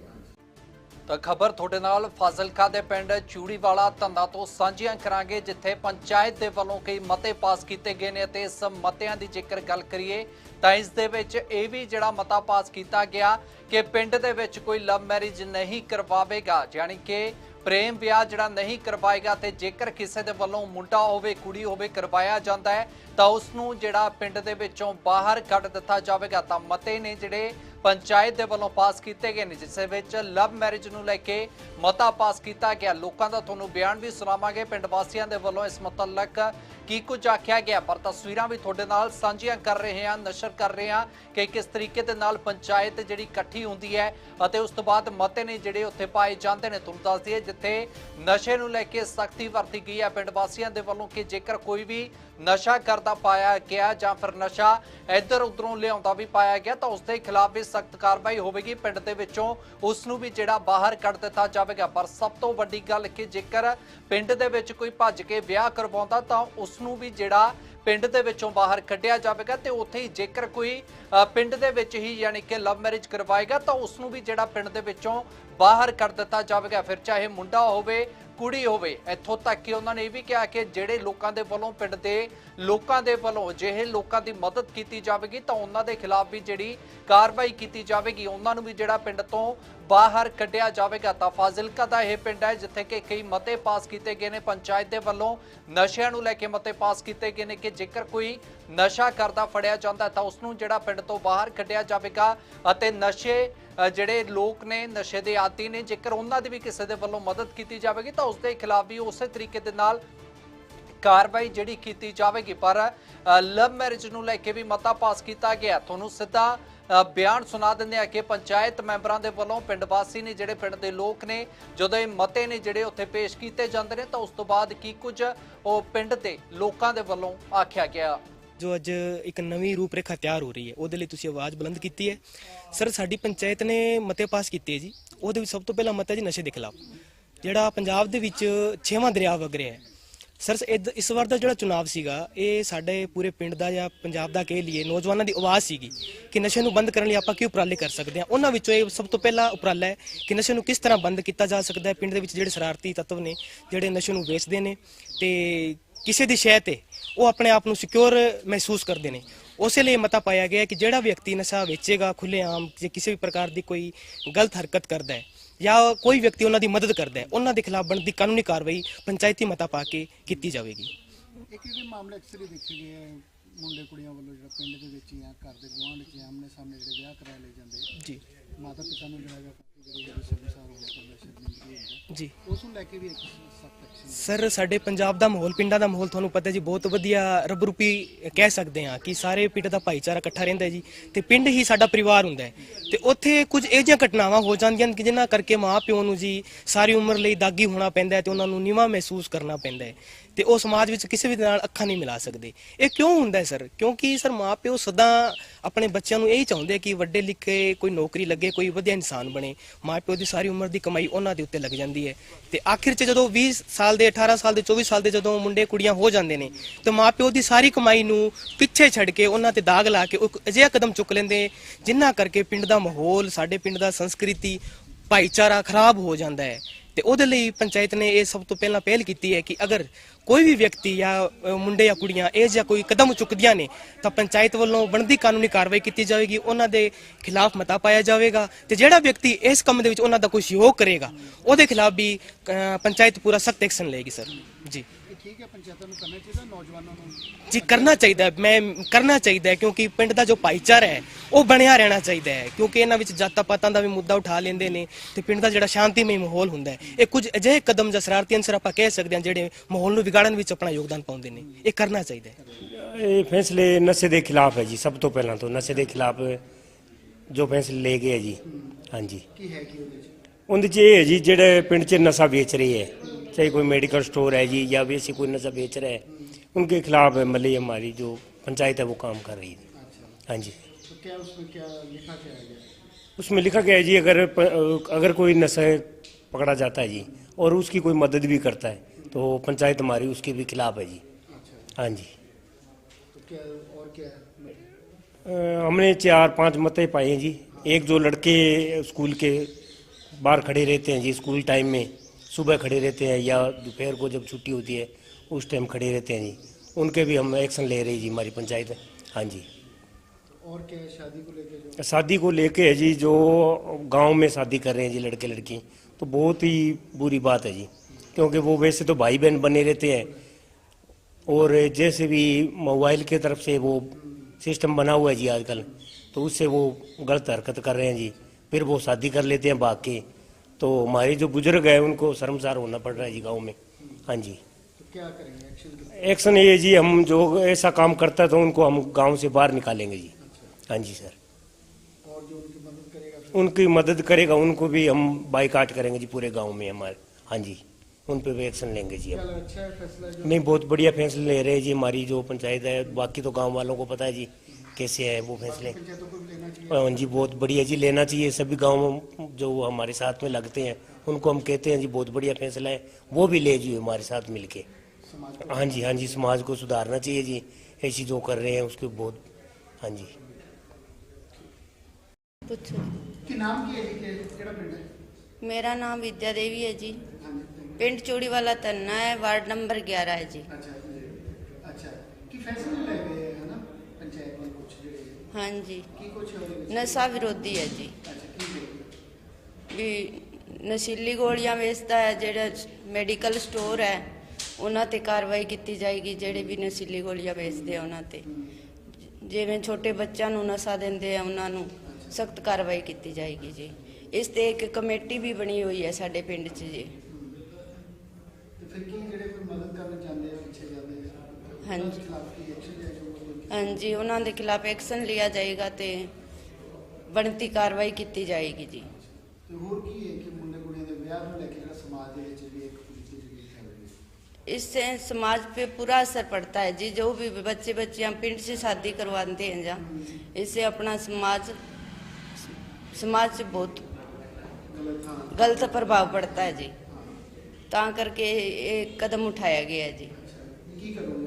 ਤਾਂ ਖਬਰ ਤੁਹਾਡੇ ਨਾਲ ਫਾਜ਼ਿਲਕਾ ਦੇ ਪਿੰਡ ਚੂੜੀਵਾਲਾ ਧੰਦਾ ਤੋਂ ਸਾਂਝੀਆਂ ਕਰਾਂਗੇ, ਜਿੱਥੇ ਪੰਚਾਇਤ ਦੇ ਵੱਲੋਂ ਕਈ ਮਤੇ ਪਾਸ ਕੀਤੇ ਗਏ ਨੇ ਅਤੇ ਇਸ ਮਤਿਆਂ ਦੀ ਜੇਕਰ ਗੱਲ ਕਰੀਏ ਤਾਂ ਇਸ ਦੇ ਵਿੱਚ ਇਹ ਵੀ ਜਿਹੜਾ ਮਤਾ ਪਾਸ ਕੀਤਾ ਗਿਆ ਕਿ ਪਿੰਡ ਦੇ ਵਿੱਚ ਕੋਈ ਲਵ ਮੈਰਿਜ ਨਹੀਂ ਕਰਵਾਵੇਗਾ, ਯਾਨੀ ਕਿ ਪ੍ਰੇਮ ਵਿਆਹ ਜਿਹੜਾ ਨਹੀਂ ਕਰਵਾਏਗਾ ਤੇ ਜੇਕਰ ਕਿਸੇ ਦੇ ਵੱਲੋਂ ਮੁੰਡਾ ਹੋਵੇ, ਕੁੜੀ ਹੋਵੇ ਕਰਵਾਇਆ ਜਾਂਦਾ ਹੈ ਤਾਂ ਉਸ ਨੂੰ ਜਿਹੜਾ ਪਿੰਡ ਦੇ ਵਿੱਚੋਂ ਬਾਹਰ ਕੱਢ ਦਿੱਤਾ ਜਾਵੇਗਾ। ਤਾਂ ਮਤੇ ਨੇ ਜਿਹੜੇ ਪੰਚਾਇਤ ਦੇ ਵੱਲੋਂ ਪਾਸ ਕੀਤੇ ਗਏ ਨੇ, ਜਿਸ ਵਿੱਚ ਲਵ ਮੈਰਿਜ ਨੂੰ ਲੈ ਕੇ ਮਤਾ ਪਾਸ ਕੀਤਾ ਗਿਆ। ਲੋਕਾਂ ਦਾ ਤੁਹਾਨੂੰ ਬਿਆਨ ਵੀ ਸੁਣਾਵਾਂਗੇ। ਪਿੰਡ ਵਾਸੀਆਂ ਦੇ ਵੱਲੋਂ ਇਸ ਮੁਤਲਕ ਕੀ ਕੁਝ ਆਖਿਆ ਗਿਆ, ਪਰ ਤਸਵੀਰਾਂ ਵੀ ਤੁਹਾਡੇ ਨਾਲ ਸਾਂਝੀਆਂ ਕਰ ਰਹੇ ਹਾਂ, ਨਸ਼ਰ ਕਰ ਰਹੇ ਹਾਂ ਕਿ ਕਿਸ ਤਰੀਕੇ ਦੇ ਨਾਲ ਪੰਚਾਇਤ ਜਿਹੜੀ ਇਕੱਠੀ ਹੁੰਦੀ ਹੈ ਅਤੇ ਉਸ ਤੋਂ ਬਾਅਦ ਮਤੇ ਨੇ ਜਿਹੜੇ ਉੱਥੇ ਪਾਏ ਜਾਂਦੇ ਨੇ। ਤੁਹਾਨੂੰ ਦੱਸ ਦਈਏ, ਜਿੱਥੇ ਨਸ਼ੇ ਨੂੰ ਲੈ ਕੇ ਸਖਤੀ ਵਰਤੀ ਗਈ ਹੈ, ਪਿੰਡ ਵਾਸੀਆਂ ਦੇ ਵੱਲੋਂ ਕਿ ਜੇਕਰ ਕੋਈ ਵੀ ਨਸ਼ਾ ਕਰ ਕਰਦਾ ਪਾਇਆ ਗਿਆ ਜਾਂ ਫਿਰ ਨਸ਼ਾ ਇੱਧਰ ਉੱਧਰੋਂ ਲਿਆਉਂਦਾ ਵੀ ਪਾਇਆ ਗਿਆ ਤਾਂ ਉਸ ਦੇ ਖਿਲਾਫ ਵੀ ਸਖਤ ਕਾਰਵਾਈ ਹੋਵੇਗੀ। ਪਿੰਡ ਦੇ ਵਿੱਚੋਂ ਉਸ ਨੂੰ ਵੀ ਜਿਹੜਾ ਬਾਹਰ ਕੱਢ ਦਿੱਤਾ ਜਾਵੇਗਾ। ਪਰ ਸਭ ਤੋਂ ਵੱਡੀ ਗੱਲ ਕਿ ਜੇਕਰ ਪਿੰਡ ਦੇ ਵਿੱਚ ਕੋਈ ਭੱਜ ਕੇ ਵਿਆਹ ਕਰਵਾਉਂਦਾ ਤਾਂ ਉਸ ਨੂੰ ਵੀ ਜਿਹੜਾ ਪਿੰਡ ਦੇ ਵਿੱਚੋਂ ਬਾਹਰ ਕੱਢਿਆ ਜਾਵੇਗਾ ਤੇ ਉੱਥੇ ਹੀ ਜੇਕਰ ਕੋਈ ਅ, ਪਿੰਡ ਦੇ ਵਿੱਚ ਹੀ ਯਾਨੀ ਕਿ ਲਵ ਮੈਰਿਜ ਕਰਵਾਏਗਾ ਤਾਂ ਉਸ ਨੂੰ ਵੀ ਜਿਹੜਾ ਪਿੰਡ ਦੇ ਵਿੱਚੋਂ ਬਾਹਰ ਕੱਢ ਦਿੱਤਾ ਜਾਵੇਗਾ। ਫਿਰ ਚਾਹੇ ਮੁੰਡਾ ਹੋਵੇ ਕੁੜੀ ਹੋਵੇ, ਇੱਥੋਂ ਤੱਕ ਕਿ ਉਹਨਾਂ ਨੇ ਇਹ ਵੀ ਕਿਹਾ ਕਿ ਜਿਹੜੇ ਲੋਕਾਂ ਦੇ ਵੱਲੋਂ ਪਿੰਡ ਦੇ ਲੋਕਾਂ ਦੇ ਵੱਲੋਂ ਜਿਹੇ ਲੋਕਾਂ ਦੀ ਮਦਦ ਕੀਤੀ ਜਾਵੇਗੀ ਤਾਂ ਉਹਨਾਂ ਦੇ ਖਿਲਾਫ ਵੀ ਜਿਹੜੀ ਕਾਰਵਾਈ ਕੀਤੀ ਜਾਵੇਗੀ। ਉਹਨਾਂ ਨੂੰ ਵੀ ਜਿਹੜਾ ਪਿੰਡ ਤੋਂ ਬਾਹਰ ਕੱਢਿਆ ਜਾਵੇਗਾ ਤਾਂ ਫਾਜ਼ਿਲਕਾ ਦਾ ਇਹ ਪਿੰਡ ਹੈ ਜਿੱਥੇ ਕਿ ਕਈ ਮਤੇ ਪਾਸ ਕੀਤੇ ਗਏ ਨੇ। ਪੰਚਾਇਤ ਦੇ ਵੱਲੋਂ ਨਸ਼ਿਆਂ ਨੂੰ ਲੈ ਕੇ ਮਤੇ ਪਾਸ ਕੀਤੇ ਗਏ ਨੇ ਕਿ ਜੇਕਰ ਕੋਈ ਨਸ਼ਾ ਕਰਦਾ, ਫੜਿਆ ਜਾਂਦਾ ਤਾਂ ਉਸ ਨੂੰ ਜਿਹੜਾ ਪਿੰਡ ਤੋਂ ਬਾਹਰ ਕੱਢਿਆ ਜਾਵੇਗਾ ਅਤੇ ਨਸ਼ੇ ਜਿਹੜੇ ਲੋਕ ਨੇ, ਨਸ਼ੇ ਦੇ ਆਦੀ ਨੇ, ਜੇਕਰ ਉਹਨਾਂ ਦੀ ਵੀ ਕਿਸੇ ਦੇ ਵੱਲੋਂ ਮਦਦ ਕੀਤੀ ਜਾਵੇਗੀ ਤਾਂ ਉਸ ਦੇ ਖਿਲਾਫ ਵੀ ਉਸੇ ਤਰੀਕੇ ਦੇ ਨਾਲ ਕਾਰਵਾਈ ਜਿਹੜੀ ਕੀਤੀ ਜਾਵੇਗੀ। ਪਰ ਲਵ ਮੈਰਿਜ ਨੂੰ ਲੈ ਕੇ ਵੀ ਮਤਾ ਪਾਸ ਕੀਤਾ ਗਿਆ। ਤੁਹਾਨੂੰ ਸਿੱਧਾ ਬਿਆਨ ਸੁਣਾ ਦਿੰਦੇ ਆ ਕਿ ਪੰਚਾਇਤ ਮੈਂਬਰਾਂ ਦੇ ਵੱਲੋਂ ਪਿੰਡ ਵਾਸੀ ਨੇ ਜਿਹੜੇ ਪਿੰਡ ਦੇ ਲੋਕ ਨੇ, ਜਦੋਂ ਇਹ ਮਤੇ ਨੇ ਜਿਹੜੇ ਉੱਥੇ ਪੇਸ਼ ਕੀਤੇ ਜਾਂਦੇ ਨੇ ਤਾਂ ਉਸ ਤੋਂ ਬਾਅਦ ਕੀ ਕੁਝ ਉਹ ਪਿੰਡ ਦੇ ਲੋਕਾਂ ਦੇ ਵੱਲੋਂ ਆਖਿਆ ਗਿਆ। ਜੋ ਅੱਜ ਇੱਕ ਨਵੀਂ ਰੂਪਰੇਖਾ ਤਿਆਰ ਹੋ ਰਹੀ ਹੈ, ਉਹਦੇ ਲਈ ਤੁਸੀਂ ਆਵਾਜ਼ ਬੁਲੰਦ ਕੀਤੀ ਹੈ। ਸਰ, ਸਾਡੀ ਪੰਚਾਇਤ ਨੇ ਮਤੇ ਪਾਸ ਕੀਤੇ ਹੈ ਜੀ। ਉਹਦੇ ਵਿੱਚ ਸਭ ਤੋਂ ਪਹਿਲਾ ਮਤਾ ਜੀ ਨਸ਼ੇ ਦੇ ਖਿਲਾਫ। ਜਿਹੜਾ ਪੰਜਾਬ ਦੇ ਵਿੱਚ ਛੇਵਾਂ ਦਰਿਆ ਵਗ ਰਿਹਾ ਹੈ ਸਰ ਇਦ- ਇਸ ਵਾਰ ਦਾ ਜਿਹੜਾ ਚੁਣਾਵ ਸੀਗਾ, ਇਹ ਸਾਡੇ ਪੂਰੇ ਪਿੰਡ ਦਾ ਜਾਂ ਪੰਜਾਬ ਦਾ ਕਹਿ ਲਈਏ, ਨੌਜਵਾਨਾਂ ਦੀ ਆਵਾਜ਼ ਸੀਗੀ ਕਿ ਨਸ਼ੇ ਨੂੰ ਬੰਦ ਕਰਨ ਲਈ ਆਪਾਂ ਕੀ ਉਪਰਾਲੇ ਕਰ ਸਕਦੇ ਹਾਂ। ਉਹਨਾਂ ਵਿੱਚੋਂ ਇਹ ਸਭ ਤੋਂ ਪਹਿਲਾ ਉਪਰਾਲਾ ਹੈ ਕਿ ਨਸ਼ੇ ਨੂੰ ਕਿਸ ਤਰ੍ਹਾਂ ਬੰਦ ਕੀਤਾ ਜਾ ਸਕਦਾ ਹੈ। ਪਿੰਡ ਦੇ ਵਿੱਚ ਜਿਹੜੇ ਸ਼ਰਾਰਤੀ ਤੱਤਵ ਨੇ, ਜਿਹੜੇ ਨਸ਼ੇ ਨੂੰ ਵੇਚਦੇ ਨੇ ਤੇ ਕਿਸੇ ਦੀ ਸ਼ਹਿ ਤੇ ਉਹ ਆਪਣੇ ਆਪ ਨੂੰ ਸਿਕਿਉਰ ਮਹਿਸੂਸ ਕਰਦੇ ਨੇ। ਉਸੇ ਲਈ ਇਹ ਮਤਾ ਪਾਇਆ ਗਿਆ ਕਿ ਜਿਹੜਾ ਵਿਅਕਤੀ ਨਸ਼ਾ ਵੇਚੇਗਾ ਖੁੱਲੇਆਮ ਜੇ ਕਿਸੇ ਵੀ ਪ੍ਰਕਾਰ ਦੀ ਕੋਈ ਗਲਤ ਹਰਕਤ ਕਰਦਾ ਹੈ ਜਾਂ ਕੋਈ ਵਿਅਕਤੀ ਉਹਨਾਂ ਦੀ ਮਦਦ ਕਰਦਾ ਹੈ ਉਹਨਾਂ ਦੇ ਖਿਲਾਫ ਬਣਦੀ ਕਾਨੂੰਨੀ ਕਾਰਵਾਈ ਪੰਚਾਇਤੀ ਮਤਾ ਪਾ ਕੇ ਕੀਤੀ ਜਾਵੇਗੀ। ਇੱਕ ਇਹਦੇ ਮਾਮਲੇ ਅਕਸਰ ਹੀ ਦੇਖੇ ਗਏ ਆ ਮੁੰਡੇ ਕੁੜੀਆਂ ਵੱਲੋਂ ਜਿਹੜਾ ਪਿੰਡ ਦੇ ਵਿੱਚ ਜਾਂ ਘਰ ਦੇ ਗੁਆਂਢ 'ਚ ਆਮਨੇ ਸਾਹਮਣੇ ਜਿਹੜੇ ਵਿਆਹ ਕਰਾ ਲਏ ਜਾਂਦੇ ਜੀ। ਮਾਤਾ ਪਿਤਾ ਨੂੰ ਜਿਹੜਾ ਹੈਗਾ ਜੀ। ਉਸ ਨੂੰ ਲੈ ਕੇ ਵੀ ਇੱਕ ਸਖਤ ਐਕਸ਼ਨ ਸਰ ਸਾਡੇ ਪੰਜਾਬ ਦਾ ਮਾਹੌਲ ਪਿੰਡਾਂ ਦਾ ਮਾਹੌਲ ਤੁਹਾਨੂੰ ਪਤਾ ਜੀ ਬਹੁਤ ਵਧੀਆ ਰੱਬ ਰੂਪੀ ਕਹਿ ਸਕਦੇ ਹਾਂ ਕਿ ਸਾਰੇ ਪਿੰਡ ਦਾ ਭਾਈਚਾਰਾ ਇਕੱਠਾ ਰਹਿੰਦਾ ਜੀ ਤੇ ਪਿੰਡ ਹੀ ਸਾਡਾ ਪਰਿਵਾਰ ਹੁੰਦਾ ਹੈ। ਤੇ ਉੱਥੇ ਕੁਝ ਇਹੋ ਜਿਹੀਆਂ ਘਟਨਾਵਾਂ ਹੋ ਜਾਂਦੀਆਂ ਕਿ ਜਿਨ੍ਹਾਂ ਕਰਕੇ ਮਾਂ ਪਿਓ ਨੂੰ ਜੀ ਸਾਰੀ ਉਮਰ ਲਈ ਦਾਗੀ ਹੋਣਾ ਪੈਂਦਾ ਤੇ ਉਹਨਾਂ ਨੂੰ ਨੀਵਾਂ ਮਹਿਸੂਸ ਕਰਨਾ ਪੈਂਦਾ ਹੈ। ਤੇ ਉਹ ਸਮਾਜ ਵਿੱਚ ਕਿਸੇ ਵੀ ਨਾਲ ਅੱਖਾਂ ਨਹੀਂ ਮਿਲਾ ਸਕਦੇ। ਇਹ ਕਿਉਂ ਹੁੰਦਾ ਹੈ, ਸਰ? ਕਿਉਂਕਿ, ਸਰ ਮਾਂ ਪਿਓ ਸਦਾ ਆਪਣੇ ਬੱਚਿਆਂ ਨੂੰ ਇਹ ਹੀ ਚਾਹੁੰਦੇ ਕਿ ਵੱਡੇ ਲਿਖੇ, ਕੋਈ ਨੌਕਰੀ ਲੱਗੇ, ਕੋਈ ਵਧੀਆ ਇਨਸਾਨ ਬਣੇ। ਮਾਂ ਪਿਓ ਦੀ ਸਾਰੀ ਉਮਰ ਦੀ ਕਮਾਈ ਉਹਨਾਂ ਦੇ ਉੱਤੇ ਲੱਗ ਜਾਂਦੀ ਹੈ। ਤੇ ਆਖਿਰ 'ਚ ਜਦੋਂ 20 ਸਾਲ ਦੇ 18 ਸਾਲ ਦੇ 24 ਸਾਲ ਦੇ ਜਦੋਂ ਮੁੰਡੇ, ਕੁੜੀਆਂ ਹੋ ਜਾਂਦੇ ਨੇ, ਤੇ ਮਾਂ ਪਿਓ ਦੀ ਸਾਰੀ ਕਮਾਈ ਨੂੰ ਪਿੱਛੇ ਛੱਡ ਕੇ ਉਹਨਾਂ ਤੇ ਦਾਗ ਲਾ ਕੇ ਉਹ ਅਜਿਹਾ ਕਦਮ ਚੁੱਕ ਲੈਂਦੇ ਜਿਨ੍ਹਾਂ ਕਰਕੇ ਪਿੰਡ ਦਾ ਮਾਹੌਲ, ਸਾਡੇ ਪਿੰਡ ਦਾ ਸੰਸਕ੍ਰਿਤੀ, ਭਾਈਚਾਰਾ ਖਰਾਬ ਹੋ ਜਾਂਦਾ ਹੈ। ਤੇ ਉਹਦੇ ਲਈ ਪੰਚਾਇਤ ਨੇ ਇਹ ਸਭ ਤੋਂ ਪਹਿਲਾਂ ਪਹਿਲ ਕੀਤੀ ਹੈ ਕਿ ਅਗਰ ਕੋਈ ਵੀ ਵਿਅਕਤੀ ਜਾਂ ਮੁੰਡੇ ਜਾਂ ਕੁੜੀਆਂ, ਇਹ ਜਿਹਾ ਕੋਈ ਕਦਮ ਚੁੱਕਦੀਆਂ ਨੇ, ਤਾਂ ਪੰਚਾਇਤ ਵੱਲੋਂ ਬਣਦੀ ਕਾਨੂੰਨੀ ਕਾਰਵਾਈ ਕੀਤੀ ਜਾਵੇਗੀ, ਉਹਨਾਂ ਦੇ ਖਿਲਾਫ ਮਤਾ ਪਾਇਆ ਜਾਵੇਗਾ, ਤੇ ਜਿਹੜਾ ਵਿਅਕਤੀ ਇਸ ਕੰਮ ਦੇ ਵਿੱਚ ਉਹਨਾਂ ਦਾ ਕੋਈ ਸਹਿਯੋਗ ਕਰੇਗਾ, ਉਹਦੇ ਖਿਲਾਫ ਵੀ ਪੰਚਾਇਤ ਪੂਰਾ ਸਖਤ ਐਕਸ਼ਨ ਲਏਗੀ, ਸਰ। ਜੀ। ਠੀਕ ਹੈ ਪੰਚਾਇਤਾਂ ਨੂੰ ਕਰਨਾ ਚਾਹੀਦਾ ਨੌਜਵਾਨਾਂ ਨੂੰ? ਜੀ ਕਰਨਾ ਚਾਹੀਦਾ ਹੈ, ਮੈਂ ਕਰਨਾ ਚਾਹੀਦਾ ਹੈ ਕਿਉਂਕਿ ਪਿੰਡ ਦਾ ਜੋ ਭਾਈਚਾਰਾ ਹੈ ਉਹ ਬਣਿਆ ਰਹਿਣਾ ਚਾਹੀਦਾ ਹੈ। ਕਿਉਂਕਿ ਇਹਨਾਂ ਵਿੱਚ ਜਾਤਾਂ ਪਾਤਾਂ ਦਾ ਵੀ ਮੁੱਦਾ ਉਠਾ ਲੈਂਦੇ ਨੇ ਤੇ ਪਿੰਡ ਦਾ ਜਿਹੜਾ ਸ਼ਾਂਤੀਮਈ ਮਾਹੌਲ ਹੁੰਦਾ ਹੈ। ਇਹ ਕੁਝ ਅਜਿਹੇ ਕਦਮ ਜਾਂ ਸ਼ਰਾਰਤੀ ਅੰਸਰ ਆਪਾਂ ਕਹਿ ਸਕਦੇ ਹਾਂ ਜਿਹੜੇ ਮਾਹੌਲ ਨੂੰ ਵਿਗਾੜਨ ਵਿੱਚ ਆਪਣਾ ਯੋਗਦਾਨ ਪਾਉਂਦੇ ਨੇ। ਇਹ ਕਰਨਾ ਚਾਹੀਦਾ ਹੈ। ਇਹ ਫੈਸਲੇ ਨਸ਼ੇ ਦੇ ਖਿਲਾਫ ਹੈ ਜੀ ਸਭ ਤੋਂ ਪਹਿਲਾਂ ਤੋਂ। ਨਸ਼ੇ ਦੇ ਖਿਲਾਫ ਜੋ ਫੈਸਲੇ ਲਏ ਗਏ ਹੈ ਜੀ। ਹਾਂਜੀ। ਕੀ ਹੈ ਕੀ ਉਹਦੇ 'ਚ ਉਹਦੇ 'ਚ ਇਹ ਹੈ ਜੀ ਜਿਹੜੇ ਪਿੰਡ 'ਚ ਨਸ਼ਾ ਵੇਚ ਰਹੀ ਹੈ ਚਾਹੇ कोई मेडिकल स्टोर है जी या वैसे कोई नशा बेच रहा है उनके खिलाफ मतलब हमारी जो पंचायत है वो काम कर रही है। अच्छा। हाँ जी। तो क्या उसमें क्या लिखा क्या है? गया उसमें लिखा गया है जी अगर अगर कोई नशा पकड़ा जाता है जी और उसकी कोई मदद भी करता है तो पंचायत हमारी उसके भी खिलाफ है जी। अच्छा। हाँ जी। तो क्या और क्या हमने चार पाँच मते पाए हैं जी। एक जो लड़के स्कूल के बाहर खड़े रहते हैं जी स्कूल टाइम में। सुबह खड़े रहते हैं या दोपहर को जब छुट्टी होती है उस टाइम खड़े रहते हैं जी। उनके भी हम एक्शन ले रही जी हमारी पंचायत हाँ जी। और क्या है शादी को लेके जो? शादी को लेके है जी जो गाँव में शादी कर रहे हैं जी लड़के लड़की तो बहुत ही बुरी बात है जी। क्योंकि वो वैसे तो भाई बहन बने रहते हैं। और जैसे भी मोबाइल की तरफ़ से वो सिस्टम बना हुआ है जी आजकल तो उससे वो गलत हरकत कर रहे हैं जी। फिर वो शादी कर लेते हैं भाग के तो हमारे जो बुज़ुर्ग है उनको शर्मसार होना पड़ रहा है जी गाँव में। हाँ जी। तो क्या करेंगे? एक्शन ये जी हम जो ऐसा काम करता है तो उनको हम गाँव से बाहर निकालेंगे जी। हाँ जी सर। और जो उनकी मदद करेगा उनकी मदद करेगा उनको भी हम बाइकाट करेंगे जी पूरे गाँव में हमारे। हाँ जी। उन पे भी एक्शन लेंगे जी हम। अच्छा नहीं बहुत बढ़िया फैसले ले रहे हैं जी हमारी जो पंचायत है बाकी तो गाँव वालों को पता है जी। कैसे है वो फैसले? जी बहुत बढ़िया जी लेना चाहिए। सभी गाँव जो हमारे साथ में लगते हैं उनको हम कहते हैं जी बहुत बढ़िया फैसला है। वो भी ले जी हमारे साथ मिलके। हाँ जी हाँ जी समाज को सुधारना चाहिए जी। ऐसी जो कर रहे हैं उसके बहुत हाँ जी। नाम है मेरा नाम विद्या देवी है जी। पिंड चूड़ी वाला तन्ना है वार्ड नंबर ग्यारह है जी। अच्छा अच्छा ਹਾਂਜੀ ਕੀ ਕੁਝ? ਨਸ਼ਾ ਵਿਰੋਧੀ ਹੈ ਜੀ? ਵੀ ਨਸ਼ੀਲੀ ਗੋਲੀਆਂ ਵੇਚਦਾ ਹੈ ਜਿਹੜਾ ਮੈਡੀਕਲ ਸਟੋਰ ਹੈ ਉਹਨਾਂ ਤੇ ਕਾਰਵਾਈ ਕੀਤੀ ਜਾਏਗੀ ਜਿਹੜੇ ਵੀ ਨਸ਼ੀਲੀ ਗੋਲੀਆਂ ਵੇਚਦੇ ਆ ਉਹਨਾਂ ਤੇ ਜਿਵੇਂ ਛੋਟੇ ਬੱਚਿਆਂ ਨੂੰ ਨਸ਼ਾ ਦਿੰਦੇ ਆ ਉਹਨਾਂ ਨੂੰ ਸਖਤ ਕਾਰਵਾਈ ਕੀਤੀ ਜਾਏਗੀ ਜੀ ਇਸ ਤੇ ਇੱਕ ਕਮੇਟੀ ਵੀ ਬਣੀ ਹੋਈ ਹੈ ਸਾਡੇ ਪਿੰਡ 'ਚ ਜੀ ਤੇ ਫਿਰ ਕੀ ਜਿਹੜੇ ਕੋਈ ਮਦਦ ਕਰਨ ਜਾਂਦੇ ਆ ਪਿੱਛੇ ਜਾਂਦੇ ਆ ਹਾਂਜੀ। ਉਹਨਾਂ ਦੇ ਖਿਲਾਫ ਕੀ ਐਕਸ਼ਨ ਲਿਆ ਜਾਊਗਾ ਕੋਈ? ਹਾਂਜੀ ਉਹਨਾਂ ਦੇ ਖਿਲਾਫ ਐਕਸ਼ਨ ਲਿਆ ਜਾਏਗਾ ਤੇ ਬਣਤੀ ਕਾਰਵਾਈ ਕੀਤੀ ਜਾਏਗੀ ਜੀ ਤੇ ਹੋਰ ਕੀ ਹੈ ਕਿ ਮੁੰਡੇ ਕੁੜੀਆਂ ਦੇ ਵਿਆਹ ਨੂੰ ਲੈ ਕੇ ਜਿਹੜਾ ਸਮਾਜ ਦੇ ਵਿੱਚ ਵੀ ਇੱਕ ਪੁਲਿਸ ਜਿਹੜੀ ਚੱਲ ਰਹੀ ਹੈ इससे समाज पे पूरा असर पड़ता है जी जो भी बच्चे बच्चियां पिंड से शादी करवाते हैं जहाँ इससे अपना समाज समाज से बहुत ਗਲਤ ਹਾਂ गलत प्रभाव पड़ता है जी ਤਾਂ ਕਰਕੇ ਇਹ ਕਦਮ ਉਠਾਇਆ ਗਿਆ ਹੈ ਜੀ ਕੀ ਕਰੋਗੇ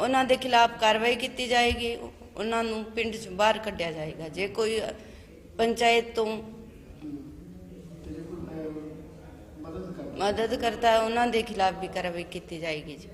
ਉਹਨਾਂ ਦੇ ਖਿਲਾਫ ਕਾਰਵਾਈ ਕੀਤੀ ਜਾਏਗੀ, ਉਹਨਾਂ ਨੂੰ ਪਿੰਡ ਚ ਬਾਹਰ ਕੱਢਿਆ ਜਾਏਗਾ। ਜੇ ਕੋਈ ਪੰਚਾਇਤ ਤੋਂ ਮਦਦ ਕਰਤਾ ਹੈ ਉਹਨਾਂ ਦੇ ਖਿਲਾਫ ਵੀ ਕਾਰਵਾਈ ਕੀਤੀ ਜਾਏਗੀ ਜੀ।